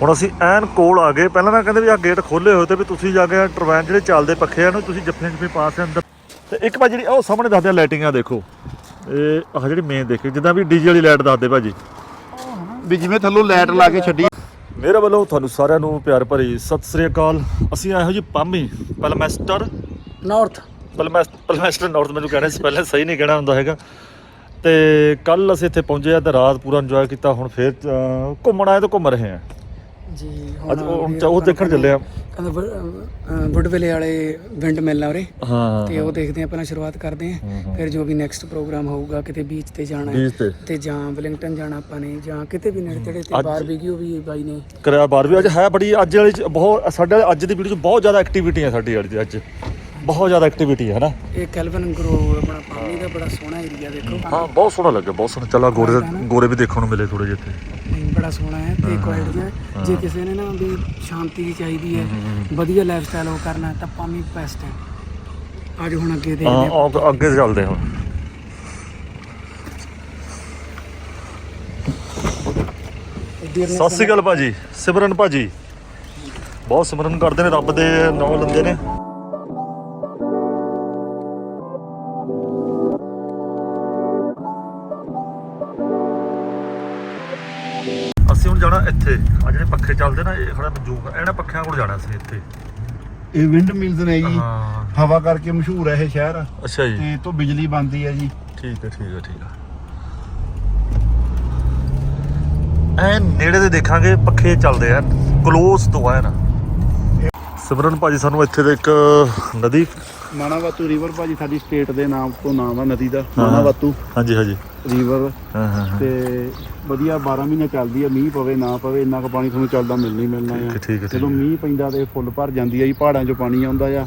ਹੁਣ ਅਸੀਂ ਐਨ ਕੋਲ ਆ ਗਏ। ਪਹਿਲਾਂ ਨਾ ਕਹਿੰਦੇ ਵੀ ਆ ਗੇਟ ਖੋਲੇ ਹੋਏ ਤੇ ਵੀ ਤੁਸੀਂ ਜਾ ਕੇ ਟਰਬੈਨ ਜਿਹੜੇ ਚੱਲਦੇ ਪੱਖੇ ਆ ਨੂੰ ਤੁਸੀਂ ਜੱਫੇ ਜੱਫੇ ਪਾ ਕੇ ਅੰਦਰ। ਤੇ ਇੱਕ ਵਾਰ ਜਿਹੜੀ ਉਹ ਸਾਹਮਣੇ ਦੱਸਦੇ ਆ ਲਾਈਟਿੰਗ ਆ ਦੇਖੋ। ਇਹ ਆਹ ਜਿਹੜੀ ਮੇਨ ਦੇਖੀ ਜਿੱਦਾਂ ਵੀ ਡੀਜੇ ਵਾਲੀ ਲਾਈਟ ਦੱਸਦੇ ਭਾਜੀ ਵੀ ਜਿਵੇਂ ਥੱਲੋਂ ਲਾਈਟ ਲਾ ਕੇ ਛੱਡੀ। ਮੇਰੇ ਵੱਲੋਂ ਤੁਹਾਨੂੰ ਸਾਰਿਆਂ ਨੂੰ ਪਿਆਰ ਭਰੀ ਸਤਿ ਸ੍ਰੀ ਅਕਾਲ। ਅਸੀਂ ਆਏ ਹੋ ਜੀ ਪਾਮੀ ਪਲਮੈਸਟਰ। ਨਾਰਥ ਪਲਮੈਸ ਪਲਮੈਸਟਰ ਨਾਰਥ ਮੈਨੂੰ ਕਹਿਣਾ ਸੀ ਪਹਿਲਾਂ ਸਹੀ ਨਹੀਂ ਕਹਿਣਾ ਹੁੰਦਾ ਹੈਗਾ। ਤੇ ਕੱਲ ਅਸੀਂ ਇੱਥੇ ਪਹੁੰਚੇ ਆ ਤੇ ਰਾਤ ਪੂਰਾ ਇੰਜੋਏ ਕੀਤਾ ਹੁਣ ਫੇਰ ਘੁੰਮਣ ਆਏ ਤਾਂ ਘੁੰਮ ਰਹੇ ਆ। ਜੀ ਅੱਜ ਉਹ ਹੁਣ ਉਹ ਦੇਖਣ ਚੱਲੇ ਆ। ਕਹਿੰਦਾ ਵੁੱਡਵੇਲੇ ਵਾਲੇ ਵਿੰਡ ਮਿਲਣਾ ਉਰੇ। ਹਾਂ। ਤੇ ਉਹ ਦੇਖਦੇ ਆ ਪਹਿਲਾਂ ਸ਼ੁਰੂਆਤ ਕਰਦੇ ਆ। ਫਿਰ ਜੋ ਵੀ ਨੈਕਸਟ ਪ੍ਰੋਗਰਾਮ ਹੋਊਗਾ ਕਿਤੇ ਬੀਚ ਤੇ ਜਾਣਾ ਹੈ ਬੀਚ ਤੇ। ਤੇ ਜਾਂ ਵਲਿੰਗਟਨ ਜਾਣਾ ਆਪਾਂ ਨੇ ਜਾਂ ਕਿਤੇ ਵੀ ਨੇੜੇ ਤੇੜੇ ਤੇ ਬਾਰਬੀਕਿਊ ਵੀ ਬਾਈ ਨੇ। ਕਰਿਆ ਬਾਰ ਵੀ ਅੱਜ ਹੈ ਬੜੀ ਅੱਜ ਵਾਲੀ ਚ ਬਹੁਤ ਸਾਡੇ ਵਾਲੇ ਅੱਜ ਦੀ ਵੀਡੀਓ 'ਚ ਬਹੁਤ ਜ਼ਿਆਦਾ ਐਕਟੀਵਿਟੀ ਹੈ ਸਾਡੀ ਅੱਜ ਅੱਜ। ਬਹੁਤ ਜ਼ਿਆਦਾ ਐਕਟੀਵਿਟੀ ਹੈ ਨਾ ਇਹ ਕੈਲਵਨ ਗਰੋ ਆਪਣਾ ਪਾਣੀ ਦਾ ਬੜਾ ਸੋਹਣਾ ਏਰੀਆ ਦੇਖੋ। ਹਾਂ ਬਹੁਤ ਸੋਹਣਾ ਲੱਗਾ ਬਹੁਤ ਸੋਹਣਾ। ਚਲਾ ਗੋਰੇ ਗੋਰੇ ਵੀ ਦੇਖਣ ਨੂੰ ਮਿਲੇ ਥੋੜੇ ਜਿਹੇ ਇੱਥੇ। ਬੜਾ ਸੋਹਣਾ ਹੈ ਤੇ ਕੁਆਇਟ ਜਿਹਾ ਜੇ ਕਿਸੇ ਨੇ ਨਾ ਵੀ ਸ਼ਾਂਤੀ ਦੀ ਚਾਹੀਦੀ ਹੈ ਵਧੀਆ ਲਾਈਫ ਸਟਾਈਲ ਉਹ ਕਰਨਾ ਤਾਂ ਪਾਮੀ ਬੈਸਟ ਹੈ। ਅੱਜ ਹੁਣ ਅੱਗੇ ਦੇਖਦੇ ਹਾਂ ਅੱਗੇ ਚੱਲਦੇ ਹਾਂ। ਸਤਿ ਸ਼੍ਰੀ ਅਕਾਲ ਭਾਜੀ ਸਿਮਰਨ ਭਾਜੀ। ਬਹੁਤ ਸਿਮਰਨ ਕਰਦੇ ਨੇ ਰੱਬ ਦੇ ਨਾਮ ਲੈਂਦੇ ਨੇ। ਹੁਣ ਜਾਣਾ ਇੱਥੇ। ਆ ਜਿਹੜੇ ਪੱਖੇ ਚੱਲਦੇ ਨਾ ਇਹ ਖੜਾ ਮਜੂਕ ਇਹਨਾਂ ਪੱਖਿਆਂ ਕੋਲ ਜਾਣਾ ਸੀ ਇੱਥੇ। ਇਹ ਵਿੰਡ ਮਿਲਸ ਨੇ ਜੀ। ਹਾਂ। ਹਵਾ ਕਰਕੇ ਮਸ਼ਹੂਰ ਹੈ ਇਹ ਸ਼ਹਿਰ। ਅੱਛਾ ਜੀ। ਤੇ ਤੋਂ ਬਿਜਲੀ ਬਣਦੀ ਹੈ ਜੀ। ਠੀਕ ਹੈ ਠੀਕ ਹੈ ਠੀਕ ਹੈ ਐ ਨੇੜੇ ਦੇ ਦੇਖਾਂਗੇ ਪੱਖੇ ਚੱਲਦੇ ਆ। ਕਲੋਜ਼ ਤੋਂ ਆ ਨਾ ਸਿਮਰਨ ਭਾਜੀ ਸਾਨੂੰ ਇੱਥੇ ਦੇ ਇੱਕ ਨਦੀ ਮਾਨਾਵਾਤੂ ਰਿਵਰ ਭਾਜੀ ਸਾਡੀ ਸਟੇਟ ਦੇ ਨਾਮ ਤੋਂ ਨਾਮ ਆ ਨਦੀ ਦਾ ਮਾਨਾਵਾਤੂ ਹਾਂਜੀ ਹਾਂਜੀ। ਰਿਵਰ ਹਾਂ ਹਾਂ ਤੇ ਵਧੀਆ 12 ਮਹੀਨੇ ਚੱਲਦੀ ਹੈ ਮੀਂਹ ਪਵੇ ਨਾ ਪਵੇ ਇੰਨਾ ਕੁ ਪਾਣੀ ਤੁਹਾਨੂੰ ਚੱਲਦਾ ਮਿਲਣਾ ਹੀ ਮਿਲਣਾ ਆ। ਜਦੋਂ ਮੀਂਹ ਪੈਂਦਾ ਤੇ ਫੁੱਲ ਭਰ ਜਾਂਦੀ ਹੈ ਜੀ ਪਹਾੜਾਂ 'ਚੋਂ ਪਾਣੀ ਆਉਂਦਾ ਆ।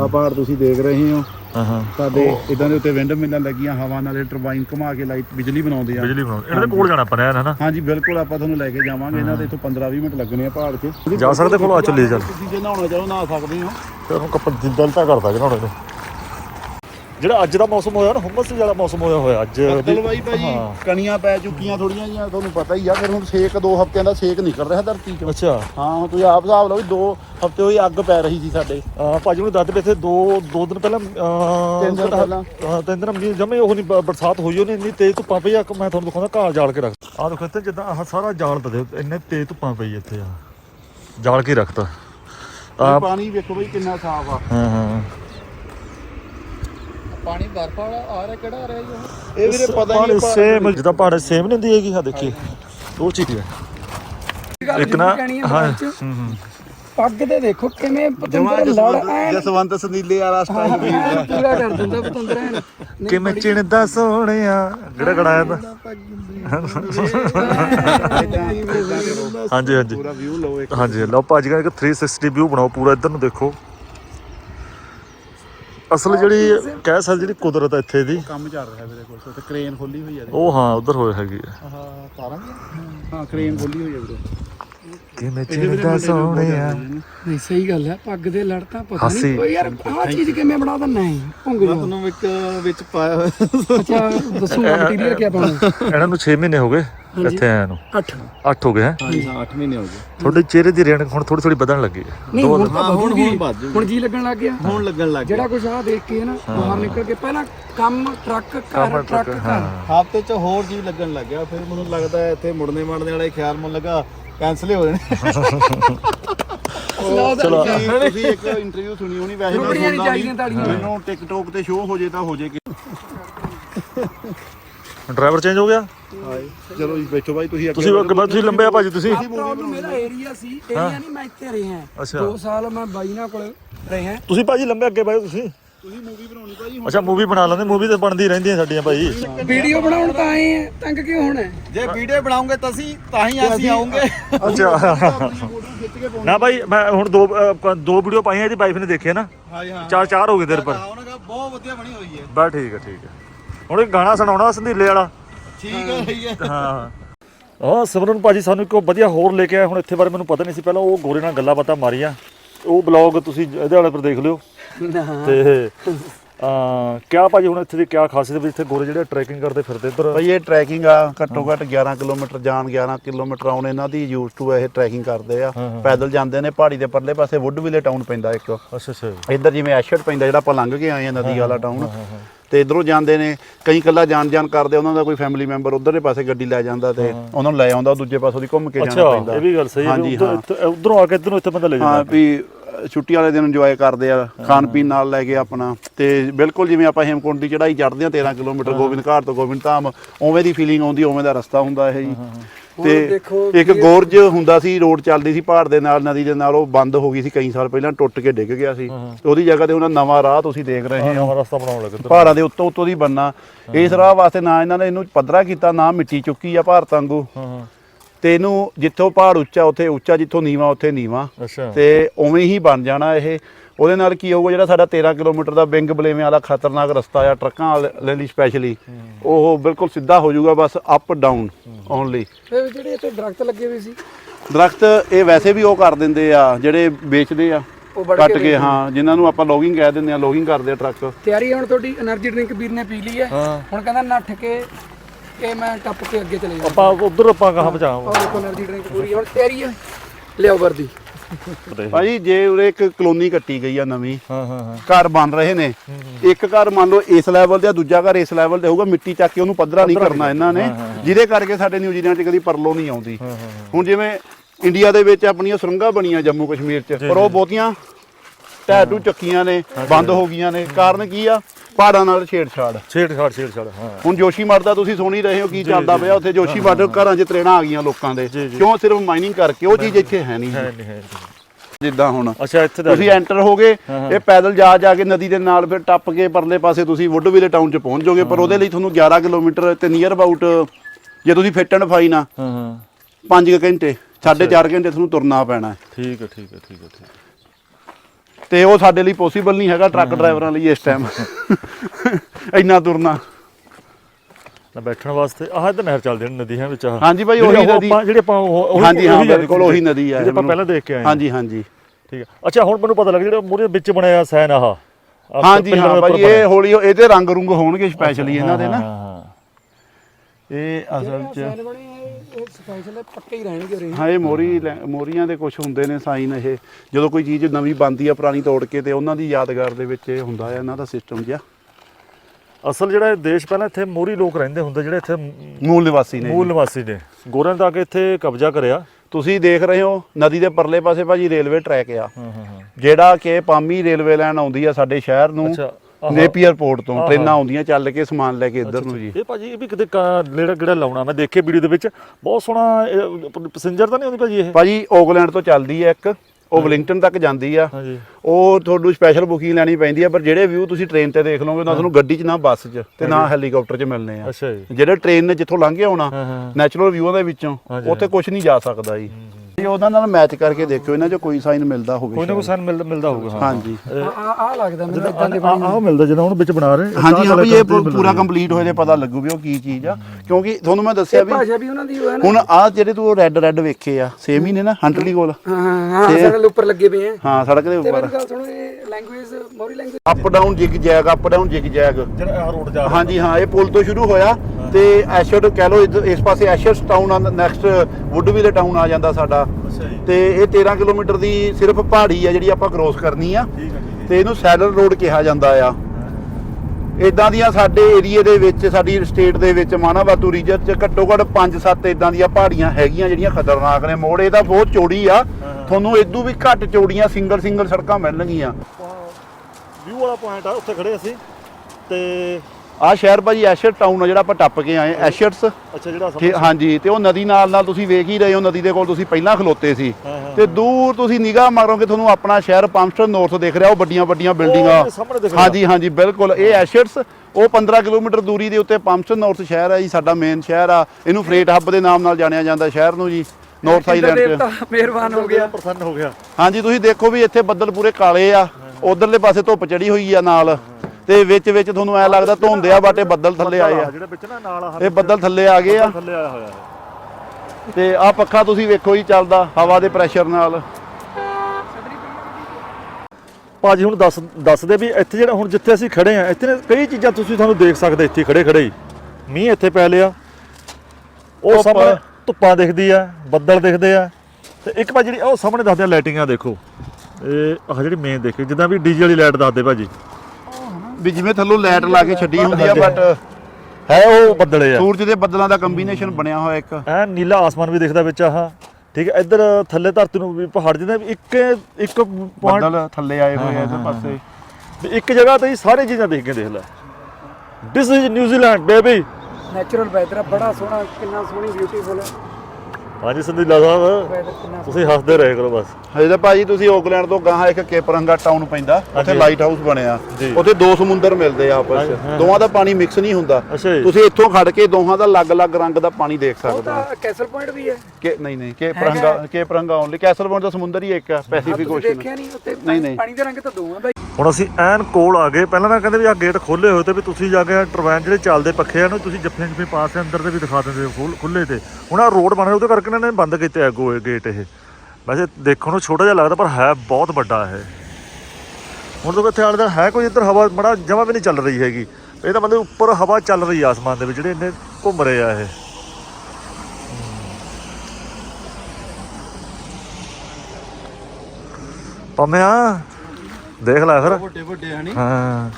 ਆ ਪਹਾੜ ਤੁਸੀਂ ਦੇਖ ਰਹੇ ਹੋ। ਹਾਂ। ਸਾਡੇ ਇਦਾਂ ਦੇ ਉੱਤੇ ਵਿੰਡ ਮਿਲਾਂ ਲੱਗੀਆਂ ਹਵਾ ਨਾਲੇ ਟਰਬਾਈਨ ਘੁਮਾ ਕੇ ਲਾਈਟ ਬਿਜਲੀ ਬਣਾਉਂਦੇ ਆ। ਬਿਜਲੀ ਬਣਾਉਣ ਇਹਨਾਂ ਦੇ ਕੋਲ ਜਾਣਾ ਪੈਣਾ ਹੈ ਨਾ? ਹਾਂਜੀ ਬਿਲਕੁਲ ਆਪਾਂ ਤੁਹਾਨੂੰ ਲੈ ਕੇ ਜਾਵਾਂਗੇ ਇਹਨਾਂ ਦੇ ਇੱਥੋਂ 15-20 ਮਿੰਟ ਲੱਗਣੇ ਆ ਪਹਾੜ 'ਚ ਜਾ ਸਕਦੇ ਕੋਲ ਆ ਚੱਲੀ ਚੱਲ। ਤੁਸੀਂ ਜੇ ਨਹਾਉਣਾ ਚਾਹੋ ਨਹਾ ਸਕਦੇ ਹੋ। ਤੇ ਉਹਨੂੰ ਕੱਪ ਦਿਲ ਤਾਂ ਕਰਦਾ ਜਨਾਉਣੇ ਨੂੰ। ਜਿਹੜਾ ਅੱਜ ਦਾ ਮੌਸਮ ਹੋਇਆ ਨਾ ਹੁਮਸ ਵਾਲਾ ਮੌਸਮ ਹੋਇਆ ਹੋਇਆ ਅੱਜ ਬੱਦਲ ਬਾਈ ਭਾਜੀ ਹਾਂ। ਕਣੀਆਂ ਪੈ ਚੁੱਕੀਆਂ ਥੋੜੀਆਂ ਜੀਆਂ ਤੁਹਾਨੂੰ ਪਤਾ ਹੀ ਆ ਫਿਰ ਹੁਣ ਸੇਕ ਦੋ ਹਫ਼ਤਿਆਂ ਦਾ ਸੇਕ ਨਿਕਲ ਰਿਹਾ ਧਰਤੀ 'ਚੋਂ। ਅੱਛਾ। ਹਾਂ ਹੁਣ ਤੁਸੀਂ ਆਪ ਹਿਸਾਬ ਲਓ ਵੀ ਦੋ ਹਫ਼ਤੇ ਹੋਈ ਅੱਗ ਪੈ ਰਹੀ ਸੀ ਸਾਡੇ। ਆ ਭਾਜੀ ਨੂੰ ਪਏ ਇੱਥੇ ਦੋ ਦੋ ਦਿਨ ਪਹਿਲਾਂ ਅਹ, ਤਿੰਨ ਦਿਨ ਪਹਿਲਾਂ। ਹਾਂ ਤਿੰਨ ਦਿਨ ਮੀਂਹ ਜਮੇ ਉਹ ਨਹੀਂ ਬਰਸਾਤ ਹੋਈ ਉਹਨੇ ਇੰਨੀ ਤੇਜ਼ ਧੁੱਪਾਂ ਪਈ ਆ ਕਿ ਮੈਂ ਤੁਹਾਨੂੰ ਦਿਖਾਉਂਦਾ ਘਾਲ ਜਾਲ ਕੇ ਰੱਖ ਆਹ ਦੇਖੋ ਇੱਥੇ ਜਿੱਦਾਂ ਆਹ ਸਾਰਾ ਜਾਲ ਦੇ ਇੰਨੇ ਤੇਜ਼ ਧੁੱਪਾਂ ਪਈ ਇੱਥੇ ਆ। ਜਾਲ ਕੇ ਰੱਖਤਾ। ਇਹ ਪਾਣੀ ਵੇਖੋ ਬਈ ਕਿੰਨਾ ਸਾਫ਼ ਆ। ਹਾਂ ਹਾਂ। ਪਾਣੀ ਬਰਫ ਵਾਲਾ ਆ ਰਿਹਾ ਕਿਹੜਾ ਆ ਰਿਹਾ ਜੀ ਇਹ ਵੀਰੇ ਪਤਾ ਨਹੀਂ ਸੇਮ ਜਿੱਦਾਂ ਪਹਾੜ ਸੇਮ ਨਹੀਂ ਹੁੰਦੀ ਹੈਗੀ ਆ ਦੇਖੀ ਉਹ ਚੀਜ਼ ਹੈ ਇੱਕ ਨਾ ਹਾਂ। ਹੂੰ ਹੂੰ। ਪੱਗ ਤੇ ਦੇਖੋ ਕਿਵੇਂ ਪਤੰਦਰ ਲੜ ਐਨ ਜਸਵੰਤ ਸੰਦੀਲੇ ਵਾਲਾ ਸਟਾਈਲ ਵੀ ਐਨ ਪੂਰਾ ਕਰ ਦਿੰਦਾ ਪਤੰਦਰ ਐਨ। ਕਿਵੇਂ ਚਿਣਦਾ ਸੋਹਣਿਆ ਜਿਹੜਾ ਗੜਾਇਆ ਤਾਂ ਹਾਂਜੀ ਹਾਂਜੀ ਪੂਰਾ ਵਿਊ ਲਓ ਇੱਕ ਹਾਂਜੀ। ਲਓ ਭਾਜੀ ਕਹਿੰਦੇ ਕਿ 360 ਵਿਊ ਬਣਾਓ ਪੂਰਾ ਇੱਧਰ ਨੂੰ ਦੇਖੋ। ਅਸਲ ਜਿਹੜੀ ਕਹਿ ਸਕਦੇ ਜਿਹੜੀ ਕੁਦਰਤ ਹੈ ਇੱਥੇ ਦੀ। ਕੰਮ ਚੱਲ ਰਿਹਾ ਵੀਰੇ ਕੋਲ ਤੇ ਕ੍ਰੇਨ ਖੋਲੀ ਹੋਈ ਆ ਦੇਖੋ। ਉਹ ਹਾਂ ਉਧਰ ਹੋਏ ਹੈਗੀ ਹੈ ਆਹ ਤਾਰਾਂ ਦੀ ਹਾਂ ਕ੍ਰੇਨ ਖੋਲੀ ਹੋਈ ਆ ਵੀਰੇ। ਕਿਵੇਂ ਬਹੁਤ ਸੋਹਣਿਆ। ਨਹੀਂ ਸਹੀ ਗੱਲ ਹੈ ਪੱਗ ਦੇ ਲੜ ਤਾਂ ਪਤਾ। ਨਹੀਂ ਕੋਈ ਯਾਰ ਆਹ ਚੀਜ਼ ਕਿਵੇਂ ਬਣਾ ਦਿੰਨਾ ਹੈ ਭੁੰਗ ਜਾ ਤੁਹਾਨੂੰ ਇੱਕ ਵਿੱਚ ਪਾਇਆ ਹੋਇਆ। ਅੱਛਾ ਦੱਸੂਗਾ ਮਟੀਰੀਅਲ ਕੀ ਪਾਉਣਾ? ਇਹਨਾਂ ਨੂੰ 6 ਮਹੀਨੇ ਹੋ ਗਏ। ਇੱਥੇ ਆਇਆ ਨੂੰ? 8 8 ਹੋ ਗਏ ਹੈ? ਹਾਂਜੀ। ਹਾਂ 8 ਮਹੀਨੇ ਹੋ ਗਏ। ਤੁਹਾਡੇ ਚਿਹਰੇ ਦੀ ਰੇਣ ਹੁਣ ਥੋੜੀ ਥੋੜੀ ਵਧਣ ਲੱਗੀ ਹੈ। ਨਹੀਂ ਹੁਣ ਤਾਂ ਹਾਂ, ਹੁਣ- ਵਧੂਗੀ। ਹੁਣ ਵੱਧ ਜੂਗੀ। ਹੁਣ ਜੀ ਲੱਗਣ ਲੱਗ ਗਿਆ। ਹੁਣ ਲੱਗਣ ਲੱਗ ਜਿਹੜਾ ਕੁਝ ਆ ਦੇਖ ਕੇ ਨਾ ਬਾਹਰ ਨਿਕਲ ਕੇ ਪਹਿਲਾਂ ਕੰਮ ਟਰੱਕ ਘਰ ਟਰੱਕ ਘਰ। ਹਫ਼ਤੇ ਚ ਹੋਰ ਜੀ ਲੱਗਣ ਲੱਗ ਗਿਆ। ਫਿਰ ਮੈਨੂੰ ਲੱਗਦਾ ਹੈ ਇੱਥੇ ਮੁੜਨੇ ਮਾੜਨੇ ਵਾਲੇ ਖਿਆਲ ਮਨ ਲੱਗਾ ਕੈਨਸਲ ਹੀ ਹੋ ਜਾਣੇ। ਚਲੋ ਤੁਸੀਂ ਇੱਕ ਇੰਟਰਵਿਊ ਸੁਣੀ ਹੋਣੀ ਵੈਸੇ ਮੈਂ ਰੁਕਣੀਆਂ ਨਹੀਂ ਸੁਣਦਾ ਚਾਹੀਦੀਆਂ ਤਾੜੀਆਂ ਮੈਨੂੰ ਟਿਕਟੋਕ ਤੇ ਸ਼ੋਅ ਹੋ ਜੇ ਤਾਂ ਹੋ ਜੇ। ਡਰਾਈਵਰ ਚੇਂਜ ਹੋ ਗਿਆ? ਹਾਏ ਚਲੋ ਜੀ ਬੈਠੋ ਬਾਈ ਤੁਸੀਂ ਤੁਸੀਂ ਅੱਗੇ ਵੱਧ- ਤੁਸੀਂ ਲੰਬੇ ਆ ਭਾਜੀ ਤੁਸੀਂ। ਪ੍ਰੋਬਲਮ ਮੇਰਾ ਏਰੀਆ ਸੀ ਏਰੀਆ ਨਹੀਂ ਮੈਂ ਇੱਥੇ ਰਿਹਾ। ਅੱਛਾ। 2 ਸਾਲ ਮੈਂ ਬਾਈ ਨਾਲ ਕੋਲ ਰਿਹਾ। ਤੁਸੀਂ ਭਾਜੀ ਲੰਬੇ ਅੱਗੇ ਬਾਈ ਤੁਸੀਂ। ਤੁਸੀਂ ਮੂਵੀ ਬਣਾਉਣੀ ਭਾਈ ਅੱਛਾ ਮੂਵੀ ਬਣਾ ਲੈਂਦੇ ਮੂਵੀ ਤਾਂ ਬਣਦੀ ਰਹਿੰਦੀਆਂ ਸਾਡੀਆਂ ਭਾਈ ਵੀਡੀਓ ਬਣਾਉਣ ਤਾਂ ਆਏ ਆ ਤੰਗ ਕਿਉਂ ਹੋਣਾ? ਹੈ? ਜੇ ਵੀਡੀਓ ਬਣਾਉਂਗੇ ਤਾਂ ਅਸੀਂ ਤਾਂ ਹੀ ਅਸੀਂ ਆਉਂਗੇ। ਅੱਛਾ। ਨਾ ਭਾਈ ਮੈਂ ਹੁਣ ਦੋ ਦੋ ਵੀਡੀਓ ਪਾਈਆਂ ਇਹਦੀ ਵਾਈਫ ਨੇ ਦੇਖਿਆ ਨਾ। ਹਾਂ ਹਾਂ। ਚਾਰ ਚਾਰ ਹੋ ਗਏ ਤੇਰੇ ਪਰ। ਉਹਨਾਂ ਦਾ ਬਹੁਤ ਵਧੀਆ ਬਣੀ ਹੋਈ ਹੈ। ਬਸ ਠੀਕ ਹੈ ਠੀਕ ਹੈ। ਹੁਣ ਇਹ ਗਾਣਾ ਸੁਣਾਉਣਾ ਸੰਧੀਲੇ ਵਾਲਾ। ਠੀਕ ਹੈ ਰਹੀ ਹੈ। ਹਾਂ ਹਾਂ ਸਿਮਰਨ ਭਾਜੀ ਸਾਨੂੰ ਇੱਕ ਵਧੀਆ ਹੋਰ ਲੈ ਕੇ ਆਏ ਹੁਣ ਇੱਥੇ ਬਾਰੇ ਮੈਨੂੰ ਪਤਾ ਨਹੀਂ ਸੀ। ਪਹਿਲਾਂ ਉਹ ਗੋਰੇ ਨਾਲ ਗੱਲਾਂ ਬਾਤਾਂ ਮਾਰੀਆਂ। ਉਹ ਬਲੌਗ ਤੁਸੀਂ ਇਹਦੇ ਵਾਲੇ ਪਰ ਦੇਖ ਲਿਓ। ਤੇ ਅਹ ਕਿਆ ਭਾਜੀ ਹੁਣ ਇੱਥੇ ਦੀ ਕਿਆ ਖਾਸੀਅਤ ਵੀ ਇੱਥੇ ਗੋਰੇ ਜਿਹੜੇ ਟਰੈਕਿੰਗ ਕਰਦੇ ਫਿਰਦੇ ਇੱਧਰ? ਭਾਈ ਇਹ ਟਰੈਕਿੰਗ ਆ ਘੱਟੋ ਘੱਟ 11 ਕਿਲੋਮੀਟਰ ਜਾਣ 11 ਕਿਲੋਮੀਟਰ ਆਉਣ ਇਹਨਾਂ ਦੀ ਯੂਜ਼ ਟੂ ਇਹ ਟਰੈਕਿੰਗ ਕਰਦੇ ਆ। ਪੈਦਲ ਜਾਂਦੇ ਨੇ ਪਹਾੜੀ ਦੇ ਪਰਲੇ ਪਾਸੇ ਵੁੱਡਵਿਲੇ ਟਾਊਨ ਪੈਂਦਾ ਇੱਕ। ਅੱਛਾ ਅੱਛਾ। ਇੱਧਰ ਜਿਵੇਂ ਐਸ਼ਟ ਪੈਂਦਾ ਜਿਹੜਾ ਆਪਾਂ ਲੰਘ ਕੇ ਆਏ ਆ ਨਦੀ ਵਾਲਾ ਟਾਊਨ ਤੇ ਇਧਰੋਂ ਜਾਂਦੇ ਨੇ ਕਈ ਕੱਲਾ ਜਾਣ ਜਾਣ ਕਰਦੇ ਉਹਨਾਂ ਦਾ ਕੋਈ ਫੈਮਿਲੀ ਮੈਂਬਰ ਉਧਰਲੇ ਪਾਸੇ ਗੱਡੀ ਲੈ ਜਾਂਦਾ ਤੇ ਉਹਨਾਂ ਨੂੰ ਲੈ ਆਉਂਦਾ ਦੂਜੇ ਪਾਸੋਂ ਦੀ ਘੁੰਮ ਕੇ ਜਾਣਾ ਅੱਛਾ ਪੈਂਦਾ। ਇਹ ਵੀ ਗੱਲ ਸਹੀ ਹੈ ਵੀ ਹਾਂ ਉੱਧਰ- ਉਧਰੋਂ ਆ ਕੇ ਇੱਧਰੋਂ ਇੱਥੇ ਬੰਦਾ ਲੈ ਹਾਂ ਜਾਂਦਾ ਵੀ ਅ, ਛੁੱਟੀ ਵਾਲੇ ਦਿਨ ਇੰਜੋਏ ਕਰਦੇ ਆ ਖਾਣ ਪੀਣ ਨਾਲ ਲੈ ਕੇ ਆਪਣਾ। ਤੇ ਬਿਲਕੁਲ ਜਿਵੇਂ ਆਪਾਂ ਹੇਮਕੁੰਟ ਦੀ ਚੜ੍ਹਾਈ ਚੜ੍ਹਦੇ ਆ 13 ਕਿਲੋਮੀਟਰ ਗੋਬਿੰਦ ਘਾਟ ਤੋਂ ਗੋਬਿੰਦ ਧਾਮ ਉਵੇਂ ਦੀ ਫੀਲਿੰਗ ਆਉਂਦੀ ਉਵੇਂ ਦਾ ਰਸਤਾ ਹੁੰਦਾ ਇਹ ਜੀ। ਤੇ ਦੇਖੋ ਇੱਕ ਗੋਰਜ ਹੁੰਦਾ ਸੀ ਰੋਡ ਚੱਲਦੀ ਸੀ ਪਹਾੜ ਦੇ ਨਾਲ ਨਦੀ ਦੇ ਨਾਲ ਉਹ ਬੰਦ ਹੋ ਗਈ ਸੀ ਕਈ ਸਾਲ ਪਹਿਲਾਂ ਟੁੱਟ ਕੇ ਡਿੱਗ ਗਿਆ ਸੀ। ਤੇ ਉਹਦੀ ਜਗ੍ਹਾ ਤੇ ਉਹਨਾਂ ਨਵਾਂ ਰਾਹ ਤੁਸੀਂ ਦੇਖ ਰਹੇ ਹੋ ਨਵਾਂ ਰਸਤਾ ਬਣਾਉਣ ਲੱਗੇ। ਪਹਾੜਾਂ ਦੇ ਉੱਤੋਂ ਉੱਤੋਂ ਦੀ ਬੰਨਾ। ਇਸ ਰਾਹ ਵਾਸਤੇ ਨਾ ਇਹਨਾਂ ਨੇ ਇਹਨੂੰ ਪੱਧਰਾ ਕੀਤਾ ਨਾ ਮਿੱਟੀ ਚੁੱਕੀ ਆ ਭਾਰਤ ਵਾਂਗੂ। ਹਾਂ ਹਾਂ। ਤੇ ਇਹਨੂੰ ਜਿੱਥੋਂ ਪਹਾੜ ਉੱਚਾ ਉੱਥੇ ਉੱਚਾ ਜਿੱਥੋਂ ਨੀਵਾ ਉੱਥੇ ਨੀਵਾ। ਤੇ ਉਵੇਂ ਹੀ ਬਣ ਜਾਣਾ ਇਹ। ਉਹਦੇ ਨਾਲ ਕੀ ਹੋਊਗਾ ਜਿਹੜਾ ਸਾਡਾ 13 ਕਿਲੋਮੀਟਰ ਦਾ ਬਿੰਗ ਬਲੇਵੇਂ ਵਾਲਾ ਖਤਰਨਾਕ ਰਸਤਾ ਆ ਟਰੱਕਾਂ ਵਾਲੇ ਲਈ ਸਪੈਸ਼ਲੀ ਉਹ ਬਿਲਕੁਲ ਸਿੱਧਾ ਹੋ ਜਾਊਗਾ ਬਸ ਅਪ ਡਾਊਨ ਓਨਲੀ ਫਿਰ ਜਿਹੜੇ ਇੱਥੇ ਦਰਖਤ ਲੱਗੇ ਹੋਏ ਸੀ? ਦਰਖਤ ਇਹ ਵੈਸੇ ਵੀ ਉਹ ਕਰ ਦਿੰਦੇ ਆ ਜਿਹੜੇ ਵੇਚਦੇ ਆ। ਕੱਟ ਕੇ ਹਾਂ ਜਿਨ੍ਹਾਂ ਨੂੰ ਆਪਾਂ ਲੌਗਿੰਗ ਕਹਿ ਦਿੰਦੇ ਆ ਲੌਗਿੰਗ ਕਰਦੇ ਆ ਟਰੱਕ। ਤਿਆਰੀ ਹੁਣ ਤੁਹਾਡੀ એનર્ਜੀ ਡਰਿੰਕ ਵੀਰ ਨੇ ਪੀ ਲਈ ਹੈ। ਹੁਣ ਕਹਿੰਦਾ ਨੱਠ ਕੇ ਕੇ ਮੈਂ ਟੱਪ ਕੇ ਅੱਗੇ ਚਲੇ ਜਾਵਾਂ ਆਪਾਂ ਉਧਰ ਆਪਾਂ ਕਹਾਂ ਬਚਾਵਾਂ ਆਹ ਦੇਖੋ એનર્ਜੀ ਡਰਿੰਕ ਪੂਰੀ ਹੁਣ ਤੇਰੀ ਹੈ ਲਿਆਓ ਵਰਦੀ। ਭਾਜੀ ਜੇ ਉਰੇ ਇੱਕ ਕਲੋਨੀ ਕੱਟੀ ਗਈ ਆ ਨਵੀਂ ਹਾਂ ਹਾਂ ਘਰ ਬਣ ਰਹੇ ਨੇ। ਇੱਕ ਘਰ ਮੰਨ ਲਓ ਇਸ ਲੈਵਲ ਤੇ ਆ ਦੂਜਾ ਘਰ ਇਸ ਲੈਵਲ ਤੇ ਹੋਊਗਾ ਮਿੱਟੀ ਚੱਕ ਕੇ ਉਹਨੂੰ ਪੱਧਰਾ ਨਹੀਂ ਕਰਨਾ ਇਹਨਾਂ ਨੇ ਜਿਹਦੇ ਕਰਕੇ ਸਾਡੇ ਨਿਊਜ਼ੀਲੈਂਡ 'ਚ ਕਦੀ ਪਰਲੋ ਨਹੀਂ ਆਉਂਦੀ। ਹੁਣ ਜਿਵੇਂ ਇੰਡੀਆ ਦੇ ਵਿੱਚ ਆਪਣੀਆਂ ਸੁਰੰਗਾਂ ਬਣੀਆਂ ਜੰਮੂ ਕਸ਼ਮੀਰ 'ਚ ਪਰ ਉਹ ਬਹੁਤੀਆਂ ਟੈਟੂ ਚੱਕੀਆਂ ਨੇ ਬੰਦ ਹੋ ਗਈਆਂ ਨੇ। ਕਾਰਨ ਕੀ ਆ? ਪਹਾੜਾਂ ਨਾਲ ਛੇੜਛਾੜ। ਛੇੜ ਛਾੜ ਛੇੜ ਛਾੜ ਹਾਂ। ਹੁਣ ਜੋਸ਼ੀ ਮਠ ਦਾ ਤੁਸੀਂ ਸੁਣ ਹੀ ਰਹੇ ਹੋ ਕੀ ਚੱਲਦਾ ਪਿਆ ਉੱਥੇ। ਜੋਸ਼ੀ ਮਠ ਘਰਾਂ 'ਚ ਤਰੇੜਾਂ ਆ ਗਈਆਂ ਲੋਕਾਂ ਦੇ। ਜੀ, ਜੀ। ਕਿਉਂ ਸਿਰਫ ਮਾਈਨਿੰਗ ਕਰਕੇ? ਉਹ ਚੀਜ਼ ਇੱਥੇ ਹੈ ਨਹੀਂ। ਹੈ ਨਹੀਂ ਹੈ ਨਹੀਂ। ਜਿੱਦਾਂ ਹੁਣ ਅੱਛਾ ਇੱਥੇ ਦਾ ਤੁਸੀਂ ਐਂਟਰ ਹੋਗੇ ਇਹ ਪੈਦਲ ਜਾ ਜਾ ਕੇ ਨਦੀ ਦੇ ਨਾਲ ਫਿਰ ਟੱਪ ਕੇ ਪਰਲੇ ਪਾਸੇ ਤੁਸੀਂ ਵੁੱਡਵਿਲੇ ਟਾਊਨ 'ਚ ਪਹੁੰਚ ਜਾਓਗੇ ਪਰ ਉਹਦੇ ਲਈ ਤੁਹਾਨੂੰ 11 ਕਿਲੋਮੀਟਰ ਤੇ ਨੀਅਰ ਅਬਾਊਟ ਜੇ ਤੁਸੀਂ ਫਿੱਟ ਐਂਡ ਫਾਈਨ ਆ ਹਾਂ ਹਾਂ। 5 ਘੰਟੇ 4.5 ਘੰਟੇ ਤੁਹਾਨੂੰ ਤੁਰਨਾ ਪੈਣਾ ਹੈ। ਠੀਕ ਹੈ ਠੀਕ ਹੈ ਠੀਕ ਹੈ ਠੀਕ ਹੈ। ਤੇ ਉਹ ਸਾਡੇ ਲਈ ਪੋਸੀਬਲ ਨਹੀਂ ਹੈਗਾ ਟਰੱਕ ਡਰਾਈਵਰਾਂ ਲਈ ਇਸ ਟਾਈਮ ਇੰਨਾ ਤੁਰਨਾ। ਨਾ ਬੈਠਣ ਵਾਸਤੇ ਆਹ ਇੱਧਰ ਨਹਿਰ ਚੱਲਦੀ ਹੈ ਨਦੀਆਂ ਵਿੱਚ ਆਹ। ਹਾਂਜੀ ਭਾਈ, ਉਹੀ ਨਦੀ- ਜਿਹੜੀ ਆਪਾਂ ਹਾਂਜੀ ਹਾਂ ਬਿਲਕੁਲ ਉਹੀ ਨਦੀ ਆ ਜਿਹੜੀ ਆਪਾਂ ਪਹਿਲਾਂ ਦੇਖ ਕੇ ਆਏ ਹਾਂ। ਹਾਂਜੀ ਹਾਂਜੀ। ਠੀਕ ਹੈ। ਅੱਛਾ ਹੁਣ ਮੈਨੂੰ ਪਤਾ ਲੱਗ ਜਿਹੜਾ ਮੂਰੇ ਵਿੱਚ ਬਣਾਇਆ ਸੈਨ ਆਹ। ਹਾਂਜੀ ਹਾਂ ਭਾਈ ਬਣਿਆ। ਇਹ ਹੌਲੀ ਇਹਦੇ ਰੰਗ ਰੁੰਗ ਹੋਣਗੇ ਸਪੈਸ਼ਲੀ ਇਹਨਾਂ ਦੇ ਹਾਂ, ਨਾ। ਹਾਂ, ਹਾਂ। ਇਹ ਅਸਲ 'ਚ ਸੈਨ ਬਣੇ ਆ, ਇਹ ਇਹ ਸਪੈਸ਼ਲ ਪੱਕੇ ਹੀ ਰਹਿਣਗੇ ਉਰੇ। ਹਾਂ ਇਹ ਮੋਰੀ ਲੈ- ਮੋਰੀਆਂ ਦੇ ਕੁਝ ਹੁੰਦੇ ਨੇ ਸਾਈਨ ਇਹ। ਜਦੋਂ ਕੋਈ ਚੀਜ਼ ਨਵੀਂ ਬਣਦੀ ਆ ਪੁਰਾਣੀ ਤੋੜ ਕੇ ਤੇ ਉਹਨਾਂ ਦੀ ਯਾਦਗਾਰ ਦੇ ਵਿੱਚ ਇਹ ਹੁੰਦਾ ਆ ਇਹਨਾਂ ਦਾ ਸਿਸਟਮ ਜਿਹਾ। ਅਸਲ ਜਿਹੜਾ ਇਹ ਦੇਸ਼ ਪਹਿਲਾਂ ਇੱਥੇ ਮੋਰੀ ਲੋਕ ਰਹਿੰਦੇ ਹੁੰਦੇ ਜਿਹੜੇ ਇੱਥੇ ਮ- ਮੂਲ ਨਿਵਾਸੀ ਨੇ ਮੂਲ ਜੀ। ਨਿਵਾਸੀ ਨੇ। ਗੋਰਿਆਂ ਦਾ ਕੇ ਇੱਥੇ ਕਬਜ਼ਾ ਕਰਿਆ। ਤੁਸੀਂ ਦੇਖ ਰਹੇ ਹੋ ਨਦੀ ਦੇ ਪਰਲੇ ਪਾਸੇ ਭਾਜੀ ਰੇਲਵੇ ਟਰੈਕ ਆ। ਹਾਂ ਹਾਂ ਹਾਂ। ਜਿਹੜਾ ਕਿ ਪਾਮੀ ਰੇਲਵੇ ਲਾਈਨ ਆਉਂਦੀ ਆ ਸਾਡੇ ਸ਼ਹਿਰ ਨੂੰ ਅੱਛਾ। ਨੇਪੀਅਰ ਪੋਰਟ ਤੋਂ। ਟ੍ਰੇਨਾਂ ਆਉਂਦੀਆਂ ਚੱਲ ਕੇ ਸਮਾਨ ਲੈ ਕੇ ਇੱਧਰ ਨੂੰ ਜੀ। ਇਹ ਭਾਜੀ ਇਹ ਵੀ ਕਿਤੇ ਜਿਹੜਾ ਕਿਹੜਾ ਲਾਉਣਾ? ਮੈਂ ਦੇਖੇ ਵੀਡੀਓ ਦੇ ਵਿੱਚ। ਬਹੁਤ ਸੋਹਣਾ ਪੈਸੇਂਜਰ ਤਾਂ ਨਹੀਂ ਹੁੰਦੀ ਭਾਜੀ ਇਹ? ਭਾਜੀ ਓਕਲੈਂਡ ਤੋਂ ਚੱਲਦੀ ਆ ਇੱਕ। ਉਹ ਵਲਿੰਗਟਨ ਤੱਕ ਜਾਂਦੀ ਆ। ਉਹ ਤੁਹਾਨੂੰ ਸਪੈਸ਼ਲ ਬੁਕਿੰਗ ਲੈਣੀ ਪੈਂਦੀ ਆ ਪਰ ਜਿਹੜੇ ਵਿਊ ਤੁਸੀਂ ਟ੍ਰੇਨ ਤੇ ਦੇਖ ਲਓਗੇ ਨਾ ਤੁਹਾਨੂੰ ਗੱਡੀ 'ਚ ਨਾ ਬੱਸ 'ਚ ਤੇ ਨਾ ਹੈਲੀਕਾਪਟਰ 'ਚ ਮਿਲਨੇ ਆ। ਜਿਹੜੇ ਟ੍ਰੇਨ ਨੇ ਜਿੱਥੋਂ ਲੰਘ ਕੇ ਆਉਣਾ ਹਾਂ ਹਾਂ। ਨੈਚੁਰਲ ਵਿਊਆਂ ਦੇ ਵਿੱਚੋਂ ਉੱਥੇ ਕੁਝ ਨਹੀਂ ਜਾ ਸਕਦਾ ਜੀ। ਜੀ ਉਹਨਾਂ ਨਾਲ ਮੈਚ ਕਰਕੇ ਦੇਖਿਓ ਇਹਨਾਂ 'ਚ ਕੋਈ ਸਾਈਨ ਮਿਲਦਾ ਹੋਵੇ ਕੋਈ ਨਾ ਕੋਈ ਸਾਨੂੰ ਮਿਲਦਾ ਮਿਲਦਾ ਹੋਊਗਾ ਹਾਂ। ਹਾਂਜੀ। ਆ ਆ ਲੱਗਦਾ ਮੈਨੂੰ ਇਦਾਂ ਦੇ ਆਹ ਆਹ ਮਿਲਦਾ ਜਿਹੜਾ ਹੁਣ ਵਿੱਚ ਬਣਾ ਰਹੇ ਹਾਂਜੀ ਹਾਂ ਵੀ ਇਹ ਪੂਰਾ ਕੰਪਲੀਟ ਹੋਏ ਤੇ ਪਤਾ ਲੱਗੂ ਵੀ ਉਹ ਕੀ ਚੀਜ਼ ਆ। ਕਿਉਂਕਿ ਤੁਹਾਨੂੰ ਮੈਂ ਦੱਸਿਆ ਇਹ ਵੀ ਭਾਸ਼ਾ ਵੀ ਉਹਨਾਂ ਦੀ ਉਹ ਹੈ ਨਾ। ਹੁਣ ਆ ਜਿਹੜੇ ਤੂੰ ਰੈੱਡ ਰੈੱਡ ਵੇਖੇ ਆ ਸੇਮ ਹੀ ਨੇ ਨਾ ਹੰਟਲੀ ਕੋਲ। ਹਾਂ ਹਾਂ ਹਾਂ ਸਾਡੇ ਉੱਪਰ ਲੱਗੇ ਪਏ ਆ। ਹਾਂ ਸੜਕ ਦੇ ਤੇ ਉੱਪਰ। ਮੇਰੀ ਗੱਲ ਸੁਣੋ ਇਹ ਲੈਂਗੁਏਜ ਮੋਰੀ language up down zigzag up down zigzag ਜਿਹੜਾ ਰੋਡ ਜਾ ਹਾਂਜੀ ਹਾਂ ਇਹ ਪੁਲ ਤੋਂ ਸ਼ੁਰੂ ਹੋਇਆ ਤੇ ਐਸ਼ਰਡ ਕਹਿ ਇੱਧਰ- ਇਸ ਪਾਸੇ ਐਸ਼ਰਸ ਟਾਊਨ ਆ ਨੈਕਸਟ ਵੁੱਡਵਿਲੇ ਟਾਊਨ ਆ ਜਾਂਦਾ ਸਾਡਾ। ਅੱਛਾ ਜੀ। ਤੇ ਇਹ 13 ਕਿਲੋਮੀਟਰ ਦੀ ਸਿਰਫ ਪਹਾੜੀ ਆ ਜਿਹੜੀ ਆਪਾਂ ਕ੍ਰੋਸ ਕਰਨੀ ਆ। ਠੀਕ ਹੈ ਠੀਕ ਤੇ ਇਹਨੂੰ ਸੈਡਲ ਰੋਡ ਕਿਹਾ ਜਾਂਦਾ ਆ। ਇਦਾਂ ਦੀਆਂ ਸਾਡੇ ਏਰੀਏ ਦੇ ਵਿੱਚ ਸਾਡੀ ਸਟੇਟ ਦੇ ਵਿੱਚ ਮਾਨਾਵਾਤੂ ਰੀਜਨ ਚ ਘੱਟੋ ਘੱਟ 5-7 ਇਦਾਂ ਦੀਆਂ ਪਹਾੜੀਆਂ ਹੈਗੀਆਂ ਜਿਹੜੀਆਂ ਖਤਰਨਾਕ ਨੇ। ਮੋੜ ਇਹਦਾ ਬਹੁਤ ਚੌੜੀ ਆ। ਤੁਹਾਨੂੰ ਇਦੋਂ ਵੀ ਘੱਟ ਚੌੜੀਆਂ ਸਿੰਗਲ ਸਿੰਗਲ ਸੜਕਾਂ ਮਿਲਣਗੀਆਂ। ਵਿਊ ਵਾਲਾ ਪੁਆਇੰਟ ਆ ਉੱਥੇ ਖੜੇ ਅਸੀਂ ਤੇ ਆਹ ਸ਼ਹਿਰ ਭਾਜੀ ਐਸ਼ਰ ਟਾਊਨ ਆ ਜਿਹੜਾ ਆਪਾਂ ਟੱਪ ਕੇ ਆਏ ਐਸ਼ਰਸ ਅੱਛਾ ਜਿਹੜਾ ਤੇ ਹਾਂਜੀ ਤੇ ਉਹ ਨਦੀ ਨਾਲ ਨਾਲ ਤੁਸੀਂ ਵੇਖ ਹੀ ਰਹੇ ਹੋ ਨਦੀ ਦੇ ਕੋਲ ਤੁਸੀਂ ਪਹਿਲਾਂ ਖਲੋਤੇ ਸੀ। ਹਾਂ, ਹਾਂ। ਤੇ ਦੂਰ ਤੁਸੀਂ ਨਿਗਾਹ ਮਾਰੋਗੇ ਤੁਹਾਨੂੰ ਆਪਣਾ ਸ਼ਹਿਰ ਪੰਪਸਟਨ ਨਾਰਥ ਦਿਖ ਰਿਹਾ ਉਹ ਵੱਡੀਆਂ ਵੱਡੀਆਂ ਬਿਲਡਿੰਗਾਂ। ਹਾਂਜੀ ਹਾਂਜੀ ਬਿਲਕੁਲ। ਇਹ ਐਸ਼ਰਸ ਉਹ 15 ਕਿਲੋਮੀਟਰ ਦੂਰੀ ਦੇ ਉੱਤੇ ਪੰਪਸਟਨ ਨਾਰਥ ਸ਼ਹਿਰ ਆ ਜੀ ਸਾਡਾ ਮੇਨ ਸ਼ਹਿਰ ਆ। ਇਹਨੂੰ ਫਰੇਟ ਹੱਬ ਦੇ ਨਾਮ ਨਾਲ ਜਾਣਿਆ ਜਾਂਦਾ ਸ਼ਹਿਰ ਨੂੰ ਜੀ ਨਾਰਥ ਆਈਲੈਂਡ ਦੇਵਤਾ ਮਿਹਰਬਾਨ ਹੋ ਗਿਆ। ਪ੍ਰਸੰਨ ਹੋ ਗਿਆ। ਹਾਂਜੀ ਤੁਸੀਂ ਦੇਖੋ ਵੀ ਇੱਥੇ ਬੱਦਲ ਪੂਰੇ ਕਾਲੇ ਆ ਉਧਰਲੇ ਪਾਸੇ ਧੁੱਪ ਚੜੀ ਹੋਈ ਆ ਨਾਲ। ਤੇ ਵਿੱਚ ਵਿੱਚ ਤੁਹਾਨੂੰ ਐ ਲੱਗਦਾ ਧੁੰਦ ਆ ਬਾਟੇ ਬੱਦਲ ਥੱਲੇ ਆਏ ਆ। ਜਿਹੜੇ ਵਿੱਚ ਨਾ ਨਾਲ ਆ ਇਹ ਬੱਦਲ ਥੱਲੇ ਆ ਗਏ ਆ। ਥੱਲੇ ਆਇਆ ਹੋਇਆ ਹੈ ਤੇ ਆ ਪੱਖਾ ਤੁਸੀਂ ਵੇਖੋ ਜੀ ਚੱਲਦਾ ਹਵਾ ਦੇ ਪ੍ਰੈਸ਼ਰ ਨਾਲ। ਭਾਜੀ ਹੁਣ ਦੱਸ ਦੱਸਦੇ ਵੀ ਇੱਥੇ ਜਿਹੜਾ ਹੁਣ ਜਿੱਥੇ ਅਸੀਂ ਖੜੇ ਆ ਇੱਥੇ ਨਾ ਕਈ ਚੀਜ਼ਾਂ ਤੁਸੀਂ ਤੁਹਾਨੂੰ ਦੇਖ ਸਕਦੇ ਇੱਥੇ ਖੜੇ ਖੜੇ ਹੀ। ਮੀਂਹ ਇੱਥੇ ਪੈ ਲਿਆ। ਉਹ। ਸਾਹਮਣੇ ਧੁੱਪਾਂ ਦਿਖਦੀ ਆ ਬੱਦਲ ਦਿਖਦੇ ਆ। ਤੇ ਇੱਕ ਵਾਰ ਜਿਹੜੀ ਉਹ ਸਾਹਮਣੇ ਦੱਸਦੇ ਆ ਲਾਈਟਿੰਗਾਂ ਦੇਖੋ। ਇਹ ਆਹ ਜਿਹੜੀ ਮੇਨ ਦੇਖੋ ਜਿੱਦਾਂ ਵੀ ਡੀਜ਼ੇ ਵਾਲੀ ਲਾਈਟ ਦੱਸਦੇ ਭਾਜੀ। ਵੀ ਜਿਵੇਂ ਥੱਲੋਂ ਲਾਈਟ ਲਾ ਕੇ ਛੱਡੀ ਹੁੰਦੀ ਆ ਬਟ ਹੈ ਉਹ ਬੱਦਲੇ ਆ। ਸੂਰਜ ਦੇ ਬੱਦਲਾਂ ਦਾ ਕੰਬੀਨੇਸ਼ਨ ਬਣਿਆ ਹੋਇਆ ਇੱਕ। ਐ ਨੀਲਾ ਆਸਮਾਨ ਵੀ ਦਿਖਦਾ ਵਿੱਚ ਆਹ। ਠੀਕ ਹੈ ਇੱਧਰ ਥੱਲੇ ਧਰਤੀ ਨੂੰ ਵੀ ਪਹਾੜ ਜਿੱਦਾਂ ਵੀ ਇੱਕ ਇੱਕ ਪੁਆਇੰਟ ਬੱਦਲ ਥੱਲੇ ਆਏ ਹੋਏ ਆ ਇਧਰ ਪਾਸੇ। ਵੀ ਇੱਕ ਜਗ੍ਹਾ ਤੇ ਹੀ ਸਾਰੀ ਚੀਜ਼ਾਂ ਦੇਖ ਕੇ ਦੇਖ ਲੈ। This is New Zealand baby natural weather ਆ ਬੜਾ ਸੋਹਣਾ ਕਿੰਨਾ ਸੋਹਣੀ ਬਿਊਟੀਫੁਲ ਹਾਂਜੀ ਸੰਦੀਲਾ ਸਾਹਿਬ ਤੁਸੀਂ ਹੱਸਦੇ ਰਹੇ ਕਰੋ ਬਸ। ਹਜੇ ਤਾਂ ਭਾਜੀ ਤੁਸੀਂ ਓਕਲੈਂਡ ਤੋਂ ਗਾਹਾਂ ਇੱਕ ਕੇਪਰੰਗਾ ਟਾਊਨ ਪੈਂਦਾ ਉੱਥੇ। ਲਾਈਟ ਹਾਊਸ ਬਣਿਆ। ਉੱਥੇ ਦੋ ਸਮੁੰਦਰ ਮਿਲਦੇ ਆ ਆਪਸ ਵਿੱਚ। ਦੋਵਾਂ ਦਾ ਪਾਣੀ ਮਿਕਸ ਨਹੀਂ ਹੁੰਦਾ। ਤੁਸੀਂ ਇੱਥੋਂ ਖੜ ਕੇ ਦੋਹਾਂ ਦਾ ਅਲੱਗ-ਅਲੱਗ ਰੰਗ ਦਾ ਪਾਣੀ ਦੇਖ ਉਹ ਸਕਦੇ ਹੋ। ਤਾਂ ਕੈਸਲ ਪੁਆਇੰਟ ਵੀ ਹੈ। ਕਿ ਨਹੀਂ ਨਹੀਂ ਕੇਪਰੰਗਾ ਕੇਪਰੰਗਾ ਓਨਲੀ ਕੈਸਲ ਪੁਆਇੰਟ ਦਾ ਸਮੁੰਦਰ ਹੀ ਇੱਕ ਆ ਪੈਸੀਫਿਕ ਓਸ਼ਨ ਦੇਖਿਆ ਨਹੀਂ ਉੱਤੇ। ਪਾਣੀ ਦੇ ਰੰਗ ਤਾਂ ਦੋ ਆ ਬਾਈ ਹੁਣ ਅਸੀਂ ਐਨ ਕੋਲ ਆ ਗਏ। ਪਹਿਲਾਂ ਤਾਂ ਕਹਿੰਦੇ ਵੀ ਆ ਗੇਟ ਖੋਲੇ ਹੋਏ ਤੇ ਵੀ ਤੁਸੀਂ ਜਾ ਕੇ ਟਰਬੈਨ ਜਿਹੜੇ ਚੱਲਦੇ ਪੱਖੇ ਆ ਨੂੰ ਤੁਸੀਂ ਜੱਫੇ ਜੱਫੇ ਪਾਸ ਦੇ ਅੰਦਰ ਦੇ ਵੀ ਦਿਖਾ ਦਿੰਦੇ ਹੋ ਖੁੱਲੇ ਤੇ। ਹੁਣ ਆ ਰੋਡ ਬਣ ਰਿਹਾ ਉਹਦੇ ਕਰਕੇ ਇਹਨਾਂ ਨੇ ਬੰਦ ਕੀਤੇ ਅੱਗੋਂ ਇਹ ਗੇਟ ਇਹ। ਵੈਸੇ ਦੇਖਣ ਨੂੰ ਛੋਟਾ ਜਿਹਾ ਲੱਗਦਾ ਪਰ ਹੈ ਬਹੁਤ ਵੱਡਾ ਇਹ। ਹੁਣ ਤਾਂ ਇੱਥੇ ਆਲੇ ਹੈ ਕੋਈ ਇੱਧਰ ਹਵਾ ਬੜਾ ਜਮਾ ਵੀ ਨਹੀਂ ਚੱਲ ਰਹੀ ਹੈਗੀ। ਇਹ ਤਾਂ ਮਤਲਬ ਉੱਪਰ ਹਵਾ ਚੱਲ ਰਹੀ ਆ ਆਸਮਾਨ ਦੇ ਵਿੱਚ ਜਿਹੜੇ ਇੰਨੇ ਘੁੰਮ ਰਹੇ ਆ ਇਹ। ਪੰਮਿਆ ਦੇਖ ਲੈ ਫਿਰ। ਵੱਡੇ ਵੱਡੇ ਹਣੀ ਹਾਂ।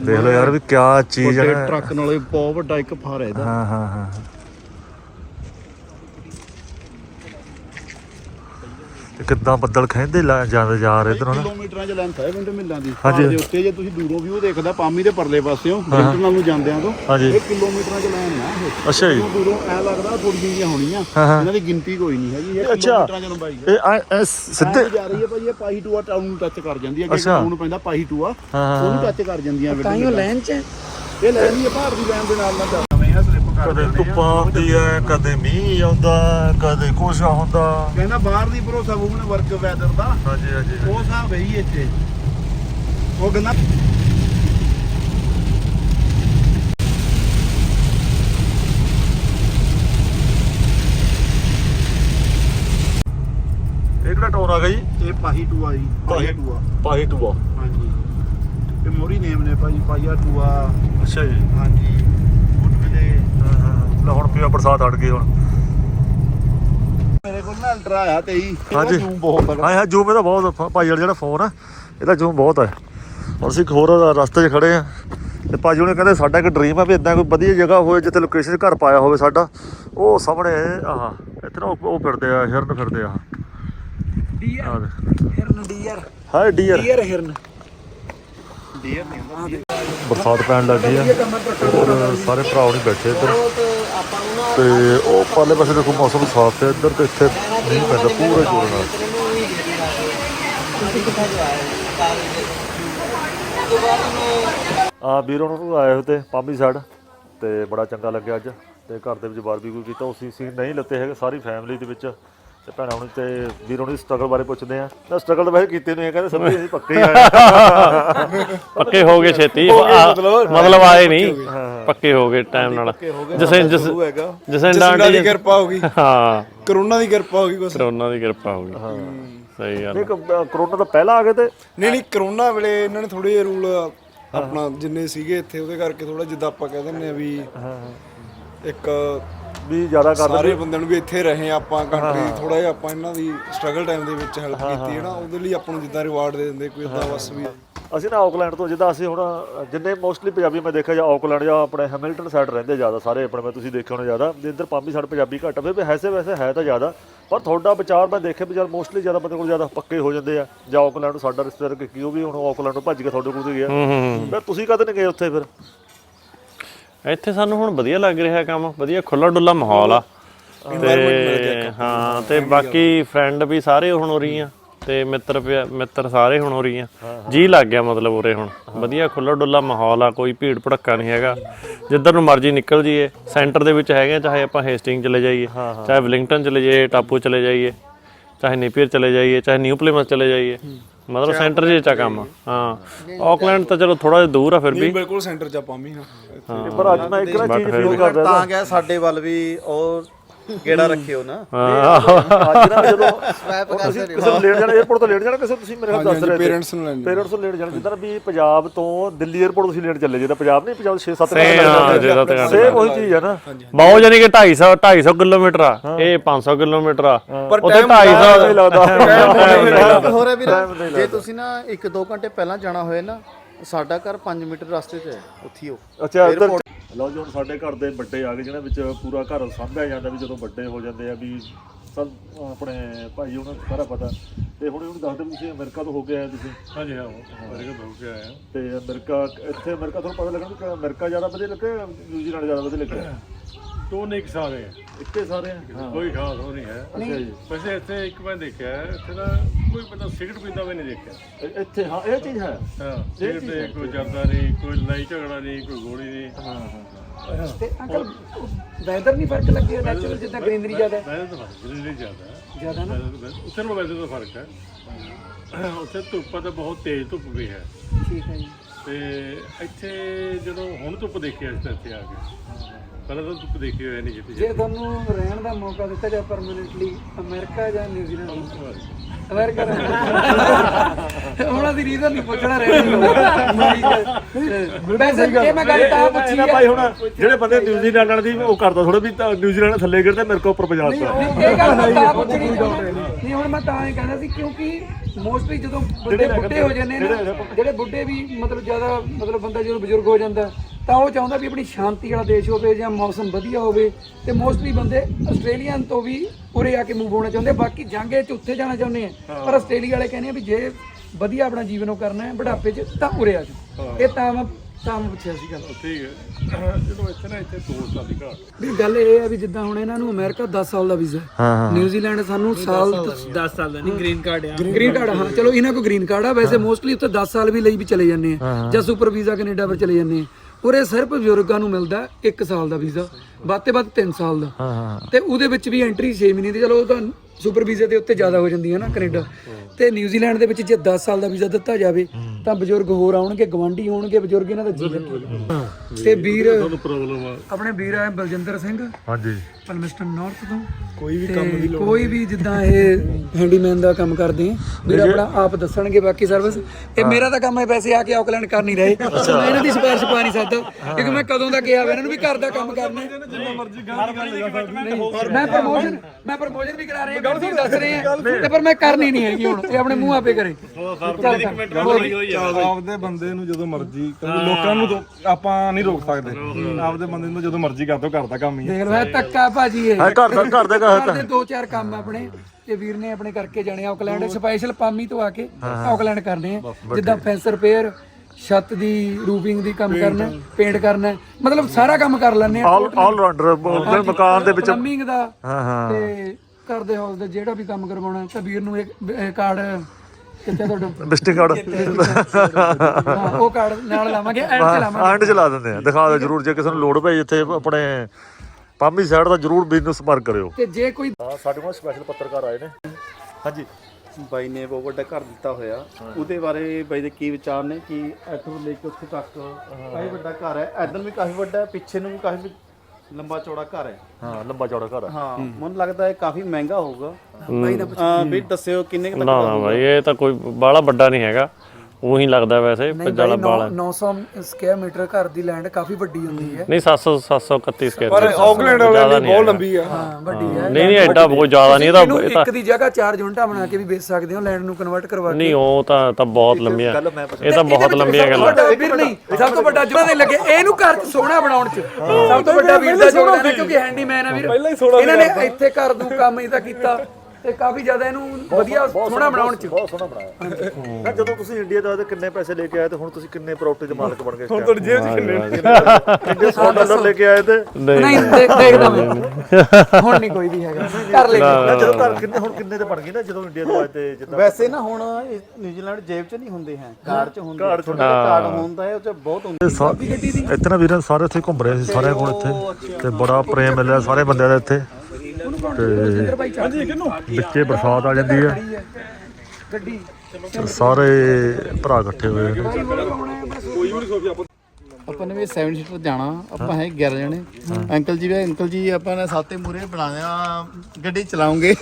ਦੇਖ ਲਓ ਯਾਰ ਵੀ ਕਿਆ ਚੀਜ਼ ਹੈ। ਟਰੱਕ ਨਾਲੇ ਬਹੁਤ ਵੱਡਾ ਇੱਕ ਫਾਰ ਹੈ ਇਹਦਾ। ਹਾਂ ਹਾਂ ਹਾਂ। ਇਹ ਕਿੱਦਾਂ ਬੱਦਲ ਖਹਿੰਦੇ ਲਾ ਜਾਂਦੇ ਜਾ ਰਹੇ ਇਧਰੋਂ ਨਾ। ਕਿਲੋਮੀਟਰਾਂ ਚ ਲੈਂਥ ਹੈ ਵਿੰਡ ਮਿਲਾਂ ਦੀ। ਹਾਂਜੀ। ਦੇ ਉੱਤੇ ਜੇ ਤੁਸੀਂ ਦੂਰੋਂ ਵੀਊ ਦੇਖਦਾ ਪਾਮੀ ਦੇ ਪਰਲੇ ਪਾਸਿਓਂ ਬ੍ਰਿਕਟਨ ਨੂੰ ਜਾਂਦਿਆਂ ਤੋਂ ਹਾਂਜੀ। ਇਹ ਕਿਲੋਮੀਟਰਾਂ ਚ ਲੈਣ ਆ ਇਹ। ਅੱਛਾ ਜੀ। ਦੂਰੋਂ ਦੂਰੋਂ ਐ ਲੱਗਦਾ ਥੋੜੀਆਂ ਜਿਹੀਆਂ ਹੋਣੀਆਂ ਹਾਂ, ਹਾਂ। ਇਹਨਾਂ ਦੀ ਗਿਣਤੀ ਕੋਈ ਨਹੀਂ ਹੈਗੀ ਇਹ ਅੱਛਾ। ਕਿਲੋਮੀਟਰਾਂ ਚ ਲੰਬਾਈ ਹੈ। ਇਹ ਐ- ਐ ਸਿੱਧੇ ਸਿੱਧੇ ਜਾ ਰਹੀ ਹੈ ਭਾਈ ਇਹ ਪਾਹੀ ਟੂਆ ਟਾਊਨ ਨੂੰ ਟੱਚ ਕਰ ਜਾਂਦੀ ਹੈ ਕਿ ਅੱਛਾ। ਟਾਊਨ ਪੈਂਦਾ ਪਾਹੀ ਟੂਆ ਹਾਂ, ਹਾਂ, ਉਹਨੂੰ ਟੱਚ ਕਰ ਜਾਂਦੀਆਂ ਤਾਂ ਹੀ ਉਹ ਲਾਈਨ 'ਚ ਹੈ। ਇਹ ਲੈ ਲਈ ਭਾਰ ਦੀ ਲਾਈਨ ਦੇ ਨਾਲ ਨਾਲ ਕਦੇ। ਧੁੱਪਾਂ ਆਉਂਦੀ ਐ ਕਦੇ ਮੀਂਹ ਆਉਂਦਾ ਕਦੇ ਕੁਛ ਹੁੰਦਾ ਕਹਿੰਦਾ ਬਾਹਰ ਦੀ ਭਰੋਸਾ ਵੂਮਨ ਵਰਕ ਵੈਦਰ ਦਾ। ਹਾਂਜੀ ਹਾਂਜੀ ਉਹ ਹਿਸਾਬ ਹੈ ਹੀ ਇੱਥੇ। ਉਹ ਕਹਿੰਦਾ ਇਹ ਕਿਹੜਾ ਟਾਊਨ ਆ ਗਿਆ ਜੀ? ਇਹ ਪਾਹੀ ਟੂਆ ਜੀ ਪਾਹੀ ਟੂਆ। ਪਾਹੀ ਟੂਆ। ਹਾਂਜੀ। ਇਹ ਮੋਰੀ ਨੇਮ ਨੇ ਭਾਜੀ ਪਾਈਆ ਟੂਆ। ਅੱਛਾ ਜੀ। ਹਾਂਜੀ। ਲੈ ਹੁਣ ਪਿਆ ਬਰਸਾਤ ਹਟ ਗਈ ਹੁਣ। ਮੇਰੇ ਕੋਲ ਨਾ ਅਲਟਰਾ ਆ 23 ਹਾਂਜੀ। ਜੂਮ ਬਹੁਤ ਹਾਂ ਹਾਂ ਜੂਮ ਇਹਦਾ ਬਹੁਤ ਭਾਈ ਵਾਲਾ ਜਿਹੜਾ ਫੋਨ ਆ ਇਹਦਾ ਜੂਮ ਬਹੁਤ ਹੈ ਹੁਣ ਅਸੀਂ ਇੱਕ ਹੋਰ ਰਸਤੇ 'ਚ ਖੜੇ ਆ। ਤੇ ਭਾਜੀ ਉਹਨੇ ਕਹਿੰਦੇ ਸਾਡਾ ਇੱਕ ਡ੍ਰੀਮ ਆ ਵੀ ਇਦਾਂ ਕੋਈ ਵਧੀਆ ਜਗ੍ਹਾ ਹੋਵੇ ਜਿੱਥੇ ਲੋਕੇਸ਼ਨ ਘਰ ਪਾਇਆ ਹੋਵੇ ਸਾਡਾ। ਉਹ ਸਾਹਮਣੇ ਆਹ ਇੱਥੇ ਨਾ ਉਹ ਉਹ ਫਿਰਦੇ ਆ ਹਿਰਨ ਫਿਰਦੇ ਆ। ਡੀਅਰ ਆਹ ਦੇਖ। ਹਿਰਨ ਡੀਅਰ ਹਾਏ ਡੀਅਰ ਡੀਅਰ ਹਿਰਨ। ਡੀਅਰ ਨਹੀਂ ਹੁੰਦਾ। ਬਰਸਾਤ ਪੈਣ ਲੱਗੀ ਆ। ਔਰ ਸਾਰੇ ਭਰਾ ਨਹੀਂ ਬੈਠੇ ਇੱਧਰ। ਤੇ ਉਹ ਪਰਲੇ ਪਾਸੇ ਦੇਖੋ ਮੌਸਮ ਸਾਫ਼ ਹੈ, ਇੱਧਰ ਤੇ ਇੱਥੇ ਨਹੀਂ ਪੈਂਦਾ, ਪੂਰੇ ਜੋਰ ਨਾਲ। ਆ ਵੀਰੋਂ ਨੂੰ ਆਏ ਹੋਏ ਤੇ ਪਾਮੀ ਸਾਈਡ, ਤੇ ਬੜਾ ਚੰਗਾ ਲੱਗਿਆ ਅੱਜ, ਤੇ ਘਰ ਦੇ ਵਿੱਚ ਬਾਰਬੀਕਿਊ ਕੀਤਾ ਉਸੇ ਸੀ ਨਹੀਂ ਲੱਤੇ ਹੈਗੇ, ਸਾਰੀ ਫੈਮਿਲੀ ਦੇ ਵਿੱਚ। ਤੇ ਭੈਣਾਂ ਹੁਣ ਤੇ ਵੀਰੋਂ ਦੀ ਸਟਰਗਲ ਬਾਰੇ ਪੁੱਛਦੇ ਆ। ਤਾਂ ਸਟਰਗਲ ਤਾਂ ਵੈਸੇ ਕੀਤੇ ਨਹੀਂ ਕਹਿੰਦੇ ਸਭ ਅਸੀਂ ਪੱਕੇ ਹੀ ਆਏ ਪੱਕੇ ਹੋ ਗਏ ਛੇਤੀ। ਆ, ਮਤਲਬ ਆਏ ਨਹੀਂ। ਪੱਕੇ ਹੋ ਗਏ। ਟਾਈਮ ਨਾਲ। ਜਿਸੇ ਜਿਸ ਉਹ ਹੈਗਾ। ਜਿਸੇ ਜਸਵਿੰਦਰ ਦੀ ਕਿਰਪਾ ਹੋ ਗਈ। ਹਾਂ। ਕਰੋਨਾ ਦੀ ਕਿਰਪਾ ਹੋ ਗਈ ਕੁਛ। ਕਰੋਨਾ ਦੀ ਕਿਰਪਾ ਹੋ ਗਈ। ਸਹੀ ਗੱਲ ਨਹੀਂ ਕ- ਕਰੋਨਾ ਤੋਂ ਪਹਿਲਾਂ ਆ ਗਏ ਤੇ। ਨਹੀਂ ਨਹੀਂ ਕਰੋਨਾ ਵੇਲੇ ਇਹਨਾਂ ਨੇ ਥੋੜੇ ਜਿਹੇ ਰੂਲ ਆਪਣਾ ਜਿੰਨੇ ਸੀਗੇ ਇੱਥੇ ਉਹਦੇ ਕਰਕੇ ਥੋੜਾ ਜਿੱਦਾਂ ਆਪਾਂ ਕਹਿ ਦਿੰਦੇ ਆ ਵੀ ਇੱਕ ਵੀ ਜ਼ਿਆਦਾ ਕਰਦੇ ਸਾਰੇ ਬੰਦਿਆਂ ਨੂੰ ਵੀ ਇੱਥੇ ਰਹੇ ਆਪਾਂ ਕੰਟਰੀ ਥੋੜਾ ਜਿਹਾ ਆਪਾਂ ਇਹਨਾਂ ਦੀ ਸਟਰਗਲ ਟਾਈਮ ਦੇ ਵਿੱਚ ਹੈਲਪ ਕੀਤੀ ਹੈ ਨਾ ਉਹਦੇ ਲਈ ਆਪਾਂ ਨੂੰ ਜਿੱਦਾਂ ਰਿਵਾਰਡ ਦੇ ਦਿੰਦੇ ਕੋਈ ਇਦਾਂ ਬਸ ਵੀ। ਅਸੀਂ ਨਾ ਆਕਲੈਂਡ ਤੋਂ ਜਿੱਦਾਂ ਅਸੀਂ ਹੁਣ ਜਿੰਨੇ ਮੋਸਟਲੀ ਪੰਜਾਬੀ ਮੈਂ ਦੇਖਿਆ ਜਾਂ ਆਕਲੈਂਡ ਜਾਂ ਆਪਣੇ ਹੈਮਿਲਟਨ ਸਾਈਡ ਰਹਿੰਦੇ ਜ਼ਿਆਦਾ ਸਾਰੇ ਆਪਣੇ ਮੈਂ ਤੁਸੀਂ ਦੇਖੇ ਹੋਣੇ ਜ਼ਿਆਦਾ ਜੇ ਇੱਧਰ ਪਾਮੀ ਸਾਈਡ ਪੰਜਾਬੀ ਘੱਟ ਫਿਰ ਵੈਸੇ ਵੈਸੇ ਹੈ ਤਾਂ ਜ਼ਿਆਦਾ ਪਰ ਤੁਹਾਡਾ ਵਿਚਾਰ ਮੈਂ ਦੇਖਿਆ ਵੀ ਜਦ ਮੋਸਟਲੀ ਜ਼ਿਆਦਾ ਬੰਦੇ ਕੋਲ ਜ਼ਿਆਦਾ ਪੱਕੇ ਹੋ ਜਾਂਦੇ ਆ ਜਾਂ ਆਕਲੈਂਡ ਸਾਡਾ ਰਿਸ਼ਤੇਦਾਰ ਕਿ ਉਹ ਵੀ ਹੁਣ ਆਕਲੈਂਡ ਭੱਜ ਕੇ ਤੁਹਾਡੇ ਕੋਲ ਤੇ ਗਿਆ। ਮੈਂ ਤੁਸੀਂ ਕਦੇ ਨਹੀਂ ਗਏ ਉੱਥੇ ਫਿਰ? ਇੱਥੇ ਸਾਨੂੰ ਹੁਣ ਵਧੀਆ ਲੱਗ ਰਿਹਾ ਕੰਮ ਵਧੀਆ ਖੁੱਲਾ ਡੁੱਲਾ ਮਾਹੌਲ ਆ। ਤੇ ਹਾਂ ਤੇ ਬਾਕੀ ਫਰੈਂਡ ਵੀ ਸਾਰੇ ਹੁਣ ਹੋ ਰਹੀਆਂ ਤੇ ਮਿੱਤਰ ਮਿੱਤਰ ਸਾਰੇ ਹੁਣ ਹੋ ਰਹੀਆਂ ਜੀ ਲੱਗ ਗਿਆ ਮਤਲਬ ਉਰੇ ਹੁਣ। ਵਧੀਆ ਖੁੱਲਾ ਡੁੱਲਾ ਮਾਹੌਲ ਆ ਕੋਈ ਭੀੜ ਭੜੱਕਾ ਨਹੀਂ ਹੈਗਾ। ਜਿੱਧਰ ਨੂੰ ਮਰਜ਼ੀ ਨਿਕਲ ਜਾਈਏ ਸੈਂਟਰ ਦੇ ਵਿੱਚ ਹੈਗੇ ਆ, ਚਾਹੇ ਆਪਾਂ ਹੇਸਟਿੰਗ ਚਲੇ ਜਾਈਏ ਚਾਹੇ ਵਲਿੰਗਟਨ ਚਲੇ ਜਾਈਏ ਟਾਪੂ ਚਲੇ ਜਾਈਏ ਚਾਹੇ ਨੇਪੀਅਰ ਚਲੇ ਜਾਈਏ ਚਾਹੇ ਨਿਊ ਪਲੇਮਸ ਚਲੇ ਜਾਈਏ। ਮਤਲਬ ਸੈਂਟਰ ਜੇ ਚਾ ਕੰਮ। ਹਾਂ। ਆਕਲੈਂਡ ਤਾਂ ਚਲੋ ਥੋੜਾ ਜਿਹਾ ਦੂਰ ਆ ਫਿਰ ਵੀ। ਬਿਲਕੁਲ ਸੈਂਟਰ ਚ ਆਪਾਂ ਵੀ ਹਾਂ। ਪਰ ਅੱਜ ਮੈਂ ਇੱਕ ਨਾ ਚੀਜ਼ ਫੀਲ ਕਰਦਾ ਤਾਂ ਗਿਆ ਸਾਡੇ ਵੱਲ ਵੀ ਉਹ ਕਿਹੜਾ ਰੱਖਿਓ ਨਾ। ਅੱਜ ਨਾ ਜਦੋਂ ਸਵੈਪ ਕਰਦੇ ਕਿਸੇ ਲੇਟ ਜਾਣਾ 에어ਪੋਰਟ ਤੋਂ ਲੇਟ ਜਾਣਾ ਕਿਸੇ ਤੁਸੀਂ ਮੇਰੇ ਨਾਲ ਦੱਸ ਰਹੇ ਪੇਰੈਂਟਸ ਨੂੰ ਲੈਣੇ ਪੇਰੈਂਟਸ ਨੂੰ ਲੇਟ ਜਾਣਾ ਜਿੱਦਾਂ ਵੀ ਪੰਜਾਬ ਤੋਂ ਦਿੱਲੀ 에어ਪੋਰਟ ਤੁਸੀਂ ਲੇਟ ਚੱਲੇ ਜਿੱਦਾਂ ਪੰਜਾਬ ਨਹੀਂ ਪੰਜਾਬ 6-7 ਘੰਟੇ ਲੱਗਦੇ ਸੇਮ ਉਹੀ ਚੀਜ਼ ਹੈ ਨਾ। ਬਹੁਤ ਜਾਨੀ ਕਿ 250 250 ਕਿਲੋਮੀਟਰ ਆ। ਇਹ 500 ਕਿਲੋਮੀਟਰ ਆ। ਉੱਥੇ 250 ਨਹੀਂ ਲੱਗਦਾ। ਹੋਰ ਹੈ ਵੀ ਜੇ ਤੁਸੀਂ ਨਾ 1-2 ਘੰਟੇ ਪਹਿਲਾਂ ਜਾਣਾ ਹੋਏ ਨਾ ਸਾਡਾ ਘਰ 5 ਮੀਟਰ ਰਸਤੇ 'ਚ ਉੱਥੇ ਹੀ ਉਹ ਅੱਛਾ ਲਓ ਜੀ ਹੁਣ ਸਾਡੇ ਘਰ ਦੇ ਵੱਡੇ ਆ ਗਏ ਜਿਹਨਾਂ ਵਿੱਚ ਪੂਰਾ ਘਰ ਸਾਂਭਿਆ ਜਾਂਦਾ ਵੀ ਜਦੋਂ ਵੱਡੇ ਹੋ ਜਾਂਦੇ ਆ ਵੀ ਸਭ ਆਪਣੇ ਭਾਈ ਉਹਨਾਂ ਨੂੰ ਸਾਰਾ ਪਤਾ। ਤੇ ਹੁਣ ਉਹਨੂੰ ਦੱਸਦੇ ਵੀ ਤੁਸੀਂ ਅਮਰੀਕਾ ਤੋਂ ਹੋ ਕੇ ਆਏ ਤੁਸੀਂ? ਹਾਂਜੀ ਹਾਂ ਅਮਰੀਕਾ ਤੋਂ ਹੋ ਕੇ ਆਏ ਤੇ ਅਮਰੀਕਾ ਇੱਥੇ ਅਮਰੀਕਾ ਤੁਹਾਨੂੰ ਪਤਾ ਲੱਗਣਾ ਕਿ ਅਮਰੀਕਾ ਜ਼ਿਆਦਾ ਵਧੀਆ ਲੱਗਿਆ ਨਿਊਜ਼ੀਲੈਂਡ ਜ਼ਿਆਦਾ ਵਧੀਆ ਲੱਗਿਆ? ਦੋਨੇ ਇੱਕ ਸਾਰੇ ਹੈ ਇੱਕੇ ਸਾਰੇ ਆ? ਹਾਂ। ਕੋਈ ਖਾਸ ਉਹ ਨਹੀਂ ਹੈ। ਅੱਛਾ ਜੀ। ਵੈਸੇ ਇੱਥੇ ਇੱਕ ਮੈਂ ਦੇਖਿਆ ਹੈ, ਇੱਥੇ ਨਾ ਕੋਈ ਬੰਦਾ ਸਿਗਰਟ ਪੀਂਦਾ ਵੀ ਨਹੀਂ ਦੇਖਿਆ। ਇ- ਇੱਥੇ ਹਾਂ ਇਹ ਚੀਜ਼ ਹੈ। ਹਾਂ ਸਿਗਰਟ ਤੇ ਕੋਈ ਜਰਦਾ ਨਹੀਂ ਕੋਈ ਲੜਾਈ ਝਗੜਾ ਨਹੀਂ ਕੋਈ ਗੋਲੀ ਨਹੀਂ। ਹਾਂ ਹਾਂ ਤੇ ਅੰਕਲ ਵੈਦਰ ਨਹੀਂ ਫ਼ਰਕ ਲੱਗਿਆ ਨੈਚੁਰਲ ਜਿੱਦਾਂ ਗ੍ਰੀਨਰੀ ਜ਼ਿਆਦਾ? ਹੈ ਵੈਸੇ ਤਾਂ ਫ਼ਰਕ ਨਹੀਂ ਜ਼ਿਆਦਾ ਹੈ। ਜ਼ਿਆਦਾ ਨਾ? ਵੈਸੇ ਤਾਂ- ਉੱਥੇ ਨੂੰ ਵੈਸੇ ਤਾਂ ਫ਼ਰਕ ਹੈ। ਉੱਥੇ ਧੁੱਪ ਤਾਂ ਬਹੁਤ ਤੇਜ਼ ਧੁੱਪ ਵੀ ਹੈ। ਠੀਕ ਹੈ ਜੀ। ਤੇ ਇੱਥੇ ਜਦੋਂ ਹੁਣ ਧੁੱਪ ਦੇਖੀ ਤੇ ਇੱਥੇ ਆ ਕੇ। ਪਹਿਲਾਂ ਤਾਂ ਧੁੱਪ ਦੇਖੀ ਹੋਈ ਨਹੀਂ ਕਿਤੇ ਜੇ ਤੁਹਾਨੂੰ ਰਹਿਣ ਦਾ ਮੌਕਾ ਦਿੱਤਾ ਜਾ ਪਰਮਨੈਂਟਲੀ ਅਮਰੀਕਾ ਜਾਂ ਨਿਊਜ਼ੀਲੈਂਡ ਅਮਰੀਕਾ ਉਹਨਾਂ ਦੀ ਰੀਜ਼ਨ ਨਹੀਂ ਪੁੱਛਣਾ ਰਹਿਣ ਵੈਸੇ ਇਹ ਮੈਂ ਗੱਲ ਤਾਂ ਪੁੱਛੀ ਨਾ ਹੈ ਭਾਈ ਹੁਣ ਜਿਹੜੇ ਬੰਦੇ ਨਿਊਜ਼ੀਲੈਂਡ ਵਾਲੇ ਦੀ ਉਹ ਕਰਦਾ ਥੋੜਾ ਵੀ ਨਿਊਜ਼ੀਲੈਂਡ ਥੱਲੇ ਗਿਰਦੇ ਮੇਰੇ ਕੋਲ ਉੱਪਰ ਪਜਾਤਾ ਨਹੀਂ, ਇਹ ਗੱਲ ਤਾਂ ਪੁੱਛਣੀ ਨਹੀਂ ਹੁਣ ਮੈਂ ਤਾਂ ਇਹ ਕਹਿੰਦਾ ਸੀ ਕਿਉਂਕਿ ਮੋਸਟਲੀ ਜਦੋਂ ਬੰਦੇ ਬੁੱਢੇ ਹੋ ਜਾਂਦੇ ਨੇ ਨਾ ਜਿਹੜੇ ਬੁੱਢੇ ਵੀ ਮਤਲਬ ਜ਼ਿਆਦਾ ਮਤਲਬ ਬੰਦਾ ਜਦੋਂ ਬਜ਼ੁਰਗ ਹੋ ਜਾਂਦਾ ਤਾਂ ਉਹ ਚਾਹੁੰਦਾ ਵੀ ਆਪਣੀ ਸ਼ਾਂਤੀ ਵਾਲਾ ਦੇਸ਼ ਹੋਵੇ ਜਾਂ ਮੌਸਮ ਵਧੀਆ ਹੋਵੇ। ਤੇ ਮੋਸਟਲੀ ਬੰਦੇ ਆਸਟ੍ਰੇਲੀਅਨ ਤੋਂ ਵੀ ਉਰੇ ਆ ਕੇ ਮੂਵ ਹੋਣਾ ਚਾਹੁੰਦੇ ਬਾਕੀ ਜਾਂਗੇ ਚ ਉੱਥੇ ਜਾਣਾ ਚਾਹੁੰਦੇ ਆ। ਪਰ ਆਸਟ੍ਰੇਲੀਆ ਵਾਲੇ ਕਹਿੰਦੇ ਆ ਵੀ ਜੇ ਵਧੀਆ ਆਪਣਾ ਜੀਵਨ ਉਹ ਕਰਨਾ ਹੈ ਬੁਢਾਪੇ 'ਚ ਤਾਂ ਉਰੇ ਆ ਜਾਓ। ਇਹ ਤਾਂ ਮੈਂ ਤਾਂ ਮੈਂ ਪੁੱਛਿਆ ਸੀ ਗੱਲ ਠੀਕ ਹੈ। ਜਦੋਂ ਇੱਥੇ ਨਾ ਇੱਥੇ ਦੋ ਸਾਲ ਦੀ ਘਾਟ। ਵੀ ਗੱਲ ਇਹ ਹੈ ਵੀ ਜਿੱਦਾਂ ਹੁਣ ਇਹਨਾਂ ਨੂੰ ਅਮਰੀਕਾ 10 ਸਾਲ ਦਾ ਵੀਜ਼ਾ ਹਾਂ। ਨਿਊਜ਼ੀਲੈਂਡ ਸਾਨੂੰ ਸਾਲ 10 ਸਾਲ ਦਾ ਨਹੀਂ ਗ੍ਰੀਨ ਕਾਰਡ ਆ। ਗ੍ਰੀਨ ਕਾਰਡ ਹਾਂ ਚਲੋ ਇਹਨਾਂ ਕੋ ਗ੍ਰੀਨ ਕਾਰਡ ਆ। ਵੈਸੇ ਮੋਸਟਲੀ ਉੱਥੇ 10 ਸਾਲ ਵੀ ਲਈ ਵੀ ਚਲੇ ਜਾਂਦੇ ਆ। ਜਾਂ ਸੁਪਰ ਵੀਜ਼ਾ ਕੈਨੇਡਾ ਪਰ ਚਲੇ ਜਾਂਦੇ ਆ। ਉਰੇ ਸਿਰਫ ਬਜ਼ੁਰਗਾਂ ਨੂੰ ਮਿਲਦਾ 1 ਸਾਲ ਦਾ ਵੀਜ਼ਾ ਵੱਧ ਤੇ ਵੱਧ 3 ਸਾਲ ਦਾ। ਤੇ ਉਹਦੇ ਵਿੱਚ ਵੀ ਐਂਟਰੀ 6 ਮਹੀਨੇ ਦੀ ਚਲੋ ਉਹ ਤਾਂ ਸੁਪਰ ਵੀਜ਼ੇ ਦੇ ਉੱਤੇ ਜ਼ਿਆਦਾ ਹੋ ਜਾਂਦੀ ਹੈ ਨਾ ਕੈਨੇਡਾ। ਤੇ ਨਿਊਜ਼ੀਲੈਂਡ ਦੇ ਵਿੱਚ ਜੇ 10 ਸਾਲ ਦਾ ਵੀਜ਼ਾ ਦਿੱਤਾ ਜਾਵੇ ਤਾਂ ਬਜ਼ੁਰਗ ਹੋਰ ਆਉਣਗੇ ਗਵਾਂਢੀ ਹੋਣਗੇ ਬਜ਼ੁਰਗ ਇਹਨਾਂ ਦਾ ਜੀ ਤੇ ਵੀਰ ਪ੍ਰੋਬਲਮ ਆ। ਆਪਣੇ ਵੀਰ ਆਏ ਬਲਜਿੰਦਰ ਸਿੰਘ। ਹਾਂਜੀ। ਪਲਮਿਸਟਨ ਨਾਰਥ ਤੋਂ। ਕੋਈ ਵੀ ਕੰਮ ਦੀ ਕੋਈ ਵੀ ਜਿੱਦਾਂ ਇਹ ਹੈਂਡੀਮੈਨ ਦਾ ਕੰਮ ਕਰਦੇ ਆ ਵੀਰ ਆਪਣਾ ਆਪ ਦੱਸਣਗੇ ਬਾਕੀ ਸਰਵਿਸ ਇਹ ਮੇਰਾ ਤਾਂ ਕੰਮ ਹੈ ਵੈਸੇ ਆ ਕੇ ਆਕਲੈਂਡ ਕਰ ਨਹੀਂ ਰਹੇ। ਮੈਂ ਇਹਨਾਂ ਦੀ ਸਿਫਾਰਿਸ਼ ਪਾ ਨਹੀਂ ਸਕਦਾ। ਕਿਉਂਕਿ ਮੈਂ ਕਦੋਂ ਦਾ ਕਿਹਾ ਵਾ ਇਹਨਾਂ ਨੂੰ ਵੀ ਘਰ ਦਾ ਕੰਮ ਕਰਨਾ। ਨਹੀਂ, ਮੈਂ ਪ੍ਰਮੋਸ਼ਨ ਮੈਂ ਪ੍ਰਮੋਸ਼ਨ ਵੀ ਕਰਾ ਰਹੇ। ਹਾਂ ਤੁਸੀਂ ਦੱਸ ਰਹੇ। ਆ ਤੇ ਪਰ ਮੈਂ ਕਰਨੀ ਨਹੀਂ ਹੈਗੀ ਹੁਣ ਇਹ ਆਪਣੇ ਮੂੰਹ ਆਪੇ ਕਰੇ। ਆਪਦੇ ਬੰਦੇ ਨੂੰ ਜਦੋਂ ਮਰਜ਼ੀ ਲੋਕਾਂ ਨੂੰ ਤਾਂ ਆਪਾਂ ਨਹੀਂ ਰੋਕ ਸਕਦੇ। ਆਪਦੇ ਬੰਦੇ ਨੂੰ ਜਦੋਂ ਮਰਜ਼ੀ ਕਰ ਦੋ ਘਰ ਦਾ ਕੰਮ ਹੀ ਹੈ। ਦੇਖ ਲਓ ਇਹ ਧੱਕਾ ਭਾਜੀ ਇਹ। ਹਾਂ, ਘਰ ਦਾ ਘਰ ਦਾ ਘਰ ਘਰ ਦੇ ਚਾਰ ਕੰਮ ਆਪਣੇ ਇਹ ਵੀਰ ਨੇ ਆਪਣੇ ਕਰਕੇ ਜਾਣੇ ਆ ਆਕਲੈਂਡ ਸਪੈਸ਼ਲ ਪਾਮੀ ਤੋਂ ਆ ਕੇ ਆਕਲੈਂਡ ਕਰਨੇ ਆ। ਜਿੱਦਾਂ ਫੈਂਸ ਰਿਪੇਅਰ ਛੱਤ ਦੀ ਰੂਫਿੰਗ ਦੀ ਕੰਮ ਕਰਨਾ ਪੇਂਟ ਕਰਨਾ ਮਤਲਬ ਸਾਰਾ ਕੰਮ ਕਰ ਲੈਣੇ ਆ। ਆਲ ਆਲ ਰਾਉਂਡਰ ਮਕਾਨ ਦੇ ਵਿੱਚ ਪਲੰਬਿੰਗ ਦਾ ਹਾਂ ਹਾਂ। ਤੇ ਘਰ ਦੇ ਹਾਊਸ ਦਾ ਜਿਹੜਾ ਵੀ ਕੰਮ ਕਰਵਾਉਣਾ ਤਾਂ ਵੀਰ ਨੂੰ ਇੱਕ ਇਹ ਕਾਰਡ ਕਿੱਥੇ ਤੁਹਾਡਾ ਕਾਰਡ ਹਾਂ ਉਹ ਕਾਰਡ ਨਾਲ ਲਾਵਾਂਗੇ ਐਂਡ ਤੇ ਲਾਵਾਂਗੇ। ਆਂਡ ਚਲਾ ਦਿੰਦੇ ਆ। ਦਿਖਾ ਦਿਓ ਜਰੂਰ ਜੇ ਕਿਸੇ ਨੂੰ ਲੋੜ ਪਏ ਇੱਥੇ ਆਪਣੇ ਪਾਮੀ ਸਾਈਡ ਦਾ ਜਰੂਰ ਬਿਜ਼ਨਸ ਸੰਪਰਕ ਕਰਿਓ। ਤੇ ਜੇ ਕੋਈ ਹਾਂ ਸਾਡੇ ਕੋਲ ਸਪੈਸ਼ਲ ਪੱਤਰਕਾਰ ਆਏ ਨੇ। ਹਾਂਜੀ। ਬਾਈ ਨੇ ਬਹੁਤ ਵੱਡਾ ਘਰ ਦਿੱਤਾ ਹੋਇਆ। ਉਹਦੇ ਬਾਰੇ ਬਾਈ ਦੇ ਕੀ ਵਿਚਾਰ ਨੇ ਕਿ ਇੱਥੋਂ ਲੈ ਕੇ ਉੱਥੇ ਤੱਕ ਕਾਫੀ ਵੱਡਾ ਘਰ ਹੈ। ਇੱਧਰ ਵੀ ਕਾਫੀ ਵੱਡਾ ਹੈ ਪਿੱਛੇ ਨੂੰ ਵੀ ਕਾਫੀ ਲੰਬਾ ਚੌੜਾ ਘਰ ਹੈ। ਹਾਂ ਲੰਬਾ ਚੌੜਾ ਘਰ ਆ ਹਾਂ ਮੈਨੂੰ ਲੱਗਦਾ ਹੈ ਕਾਫੀ ਮਹਿੰਗਾ ਹੋਊਗਾ। ਹਾਂ ਵੀ ਦੱਸਿਓ ਕਿੰਨੇ ਕੁ ਤੱਕ ਨਾ ਨਾ ਭਾਈ ਇਹ ਤਾਂ ਕੋਈ ਬਾਹਲਾ ਵੱਡਾ ਨਹੀਂ ਹੈਗਾ। ਉਹੀ ਲੱਗਦਾ ਵੈਸੇ ਨਹੀਂ ਪਜਾਲਾ ਬਾਲਾ ਨੌ- 900 ਸਕੁਅਰ ਮੀਟਰ ਘਰ ਦੀ ਲੈਂਡ ਕਾਫੀ ਵੱਡੀ ਹੁੰਦੀ ਹੈ। ਨਹੀਂ 700 731 ਸਕੇਅਰ ਪਰ ਆਕਲੈਂਡ ਵਾਲੇ ਦੀ ਬਹੁਤ ਲੰਬੀ ਆ। ਹਾਂ ਵੱਡੀ ਹੈ ਨਹੀਂ ਨਹੀਂ ਐਡਾ ਬਹੁਤ ਜ਼ਿਆਦਾ ਨਹੀਂ ਇਹ ਤਾਂ ਇਹਨੂੰ ਇਹ ਤਾਂ ਇੱਕ ਦੀ ਜਗ੍ਹਾ ਚਾਰ ਯੂਨਿਟਾਂ ਬਣਾ ਕੇ ਵੀ ਵੇਚ ਸਕਦੇ ਹੋ ਲੈਂਡ ਨੂੰ ਕਨਵਰਟ ਕਰਵਾ ਕੇ। ਨਹੀਂ ਉਹ ਤਾਂ ਤਾਂ ਬਹੁਤ ਲੰਬੀਆਂ। ਇਹ ਤਾਂ ਬਹੁਤ ਲੰਬੀਆਂ ਸਭ ਤੋਂ ਗੱਲਾਂ। ਵੱਡਾ ਵੀਰ ਨਹੀਂ ਸਭ ਤੋਂ ਵੱਡਾ ਜੁੜਾ ਦੇ ਲੱਗੇ। ਇਹਨੂੰ ਘਰ ਚ ਸੋਹਣਾ ਬਣਾਉਣ ਚ। ਸਭ ਤੋਂ ਵੱਡਾ ਵੀਰ ਦਾ ਯੋਗਦਾਨ ਹੈ ਕਿਉਂਕਿ ਹੈਂਡੀਮੈਨ ਆ ਵੀਰ। ਇਹਨਾਂ ਨੇ ਇੱਥੇ ਘਰ ਨੂੰ ਕੰਮ ਇਹਦਾ ਕੀਤਾ। ਤੇ ਕਾਫੀ ਜ਼ਿਆਦਾ ਇਹਨੂੰ ਵਧੀਆ ਸੋਹਣਾ ਬਣਾਉਣ ਚ। ਬਹੁਤ ਸੋਹਣਾ ਬਣਾਇਆ। ਨਾ ਜਦੋਂ ਤੁਸੀਂ ਇੰਡੀਆ ਤੋਂ ਆਏ ਤੇ ਕਿੰਨੇ ਪੈਸੇ ਲੈ ਕੇ ਆਏ ਤੇ ਹੁਣ ਤੁਸੀਂ ਕਿੰਨੇ ਪ੍ਰਾਪਰਟੀ ਦੇ ਮਾਲਕ ਬਣ ਗਏ ਹੁਣ ਤੁਹਾਡੀ ਜੇਬ 'ਚ ਕਿੰਨੇ ਕਿੰਨੇ 100 ਡਾਲਰ ਲੈ ਕੇ ਆਏ ਤੇ? ਨਹੀਂ ਦੇਖ- ਦੇਖਦਾ ਮੈਂ। ਹੁਣ ਨਹੀਂ ਕੋਈ ਵੀ ਹੈਗਾ। ਕਰ ਲੈ ਨਾ ਜਦੋਂ ਘਰ ਕਿੰਨੇ ਹੁਣ ਕਿੰਨੇ ਤੇ ਬਣ ਗਏ ਨਾ ਜਦੋਂ ਇੰਡੀਆ ਤੋਂ ਆਏ ਤੇ ਜਿੱਦਾਂ ਵੈਸੇ ਨਾ ਹੁਣ ਨਿਊਜ਼ੀਲੈਂਡ ਜੇਬ 'ਚ ਨਹੀਂ ਹੁੰਦੇ ਹੈ। ਕਾਰਡ 'ਚ ਹੁੰਦੇ ਕਾਰਡ ਕਾਰਡ ਹੁੰਦਾ ਹੈ। ਉਹ 'ਚ ਬਹੁਤ ਹੁੰਦੇ ਇੱਥੇ ਨਾ ਵੀਰਾਂ ਸਾਰੇ ਇੱਥੇ ਘੁੰਮ ਰਹੇ ਸੀ ਸਾਰਿਆਂ ਕੋਲ ਇੱਥੇ। ਤੇ ਬੜਾ ਪ੍ਰੇਮ ਮਿਲਿਆ ਸਾਰੇ ਬੰਦਿਆਂ ਦਾ ਇੱਥੇ। ਤੇ ਵਿੱਚੇ ਬਰਸਾਤ ਆ ਜਾਂਦੀ ਹੈ। ਗੱਡੀ ਸਾਰੇ ਭਰਾ ਇਕੱਠੇ ਹੋਏ ਨੇ ਆਪਾਂ। ਨੇ ਵੀ 7 ਸੀਟਰ ਜਾਣਾ। ਆਪਾਂ ਹੈ 11 ਜਣੇ। ਅੰਕਲ ਜੀ ਵੀ ਅੰਕਲ ਜੀ ਆਪਾਂ ਨੇ ਸਾਤੇ ਮੂਰੇ ਬਣਾਇਆ ਗੱਡੀ ਚਲਾਉਂਗੇ।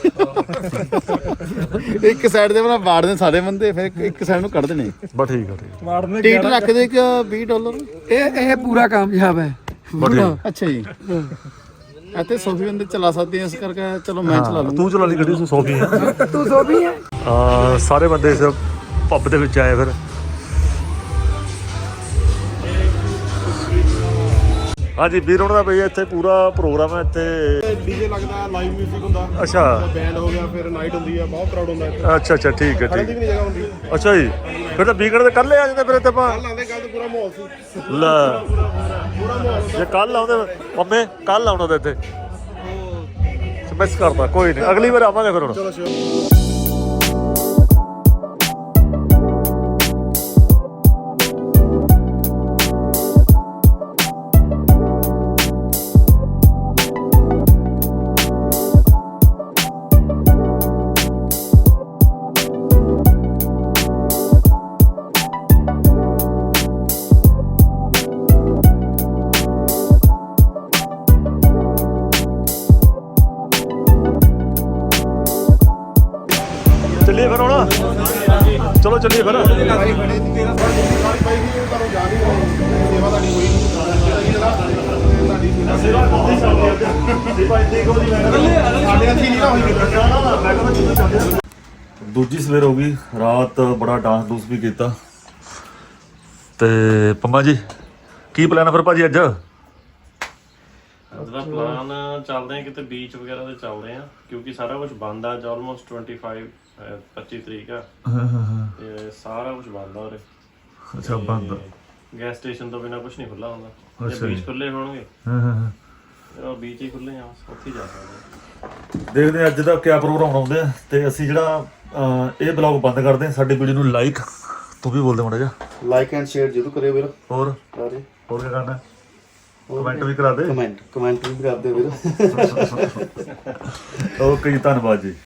ਇੱਕ ਸਾਈਡ ਦੇ ਬਣਾ ਬਾੜ ਦੇ ਸਾਰੇ ਬੰਦੇ ਫਿਰ ਇੱਕ- ਇੱਕ ਸਾਈਡ ਨੂੰ ਕੱਢ ਦੇਣੇ। ਬਸ ਠੀਕ ਆ ਠੀਕ ਟਿਕਟ ਰੱਖ ਦੇ ਕਿ 20 ਡਾਲਰ ਇਹ ਇਹ ਪੂਰਾ ਕਾਮਯਾਬ ਹੈ। ਅੱਛਾ ਜੀ। ਅਤੇ ਸੋਫੀ ਬੰਦੇ ਚਲਾ ਸਕਦੇ ਆ ਇਸ ਕਰਕੇ ਚਲੋ ਮੈਂ ਚਲਾ ਲੂੰਗਾ ਤੂੰ ਚਲਾ ਲਈ ਗੱਡੀ ਤੂੰ ਹੈ ਤੂੰ ਸੋ ਵੀ ਹੈ ਆ ਸਾਰੇ ਬੰਦੇ ਇਸ ਪੱਬ ਦੇ ਵਿੱਚ ਆਏ ਫਿਰ। ਹਾਂਜੀ ਵੀਰ ਉਹਨਾਂ ਦਾ ਬਈ ਇੱਥੇ ਪੂਰਾ ਪ੍ਰੋਗਰਾਮ ਹੈ ਇੱਥੇ। ਡੀਜੇ ਲੱਗਦਾ ਲਾਈਵ 뮤직 ਹੁੰਦਾ। ਅੱਛਾ। ਬੈਂਡ ਹੋ ਗਿਆ ਫਿਰ ਨਾਈਟ ਹੁੰਦੀ ਆ ਬਹੁਤ ਕਰਾਊਡ ਹੁੰਦਾ ਇੱਥੇ। ਅੱਛਾ ਅੱਛਾ ਠੀਕ ਹੈ ਠੀਕ। ਵੀ ਨਹੀਂ ਜਗ੍ਹਾ ਹੁੰਦੀ। ਅੱਛਾ ਜੀ। ਫਿਰ ਤਾਂ ਵੀਕਐਂਡ ਤੇ ਕੱਲ ਆ ਜਾਂਦੇ ਫਿਰ ਇੱਥੇ ਆਪਾਂ। ਲਾਉਂਦੇ ਗੱਲ ਤੇ ਪੂਰਾ ਮਾਹੌਲ ਸੀ। ਲੈ। ਜੇ ਕੱਲ ਆਉਂਦੇ ਪੰਮੇ ਕੱਲ ਆਉਣਾ ਤੇ ਇੱਥੇ। ਮਿਸ ਕਰਦਾ ਕੋਈ ਨਹੀਂ। ਅਗਲੀ ਵਾਰ ਆਵਾਂਗੇ ਫਿਰ ਹੁਣ। ਚੱਲੀਏ ਵੀ ਕੀਤਾ। ਤੇ ਪੰਮਾ ਜੀ ਕੀ ਪਲਾਨ ਆ ਫਿਰ ਭਾਜੀ ਅੱਜ? ਅੱਜ ਦਾ ਪਲਾਨ ਚੱਲਦੇ ਆ ਕਿਤੇ ਬੀਚ ਵਗੈਰਾ ਤੇ ਚੱਲਦੇ ਆ ਕਿਉਂਕਿ ਸਾਰਾ ਕੁਝ ਬੰਦ ਆ ਆਲਮੋਸਟ 25 ਅਹ 25 ਤਰੀਕ ਆ। ਤੇ ਸਾਰਾ ਕੁਝ ਬੰਦ ਆ ਉਰੇ। ਅੱਛਾ ਬੰਦ। ਗੈਸ ਸਟੇਸ਼ਨ ਤੋਂ ਬਿਨਾ ਕੁਝ ਨਹੀਂ ਖੁੱਲਾ ਹੁੰਦਾ। ਜੇ ਬੀਚ ਖੁੱਲੇ ਹੋਣਗੇ ਹਾਂ ਹਾਂ ਹਾਂ। ਫਿਰ ਉਹ ਬੀਚ ਹੀ ਖੁੱਲੇ ਆ ਉੱਥੇ ਹੀ ਜਾ ਸਕਦੇ ਆ। ਦੇਖਦੇ ਹਾਂ ਅੱਜ ਦਾ ਕਿਆ ਪ੍ਰੋਗਰਾਮ ਬਣਾਉਂਦੇ ਆ। ਤੇ ਅਸੀਂ ਜਿਹੜਾ ਇਹ ਬਲੌਗ ਬੰਦ ਕਰਦੇ ਹਾਂ। ਸਾਡੀ ਵੀਡੀਓ ਨੂੰ ਲਾਈਕ ਤੂੰ ਵੀ ਬੋਲਦੇ ਮਾੜਾ ਜਿਹਾ। ਲਾਈਕ ਐਂਡ ਸ਼ੇਅਰ ਜ਼ਰੂਰ ਕਰਿਓ ਵੀਰ। ਹੋਰ? ਸਾਰੇ ਹੋਰ ਕੀ ਕਰਨਾ? ਕਮੈਂਟ ਵੀ ਕਰਾ ਦੇ। ਕਮੈਂਟ ਕਮੈਂਟ ਵੀ ਕਰਦੇ ਵੀਰ। ਓਕੇ ਜੀ ਧੰਨਵਾਦ ਜੀ।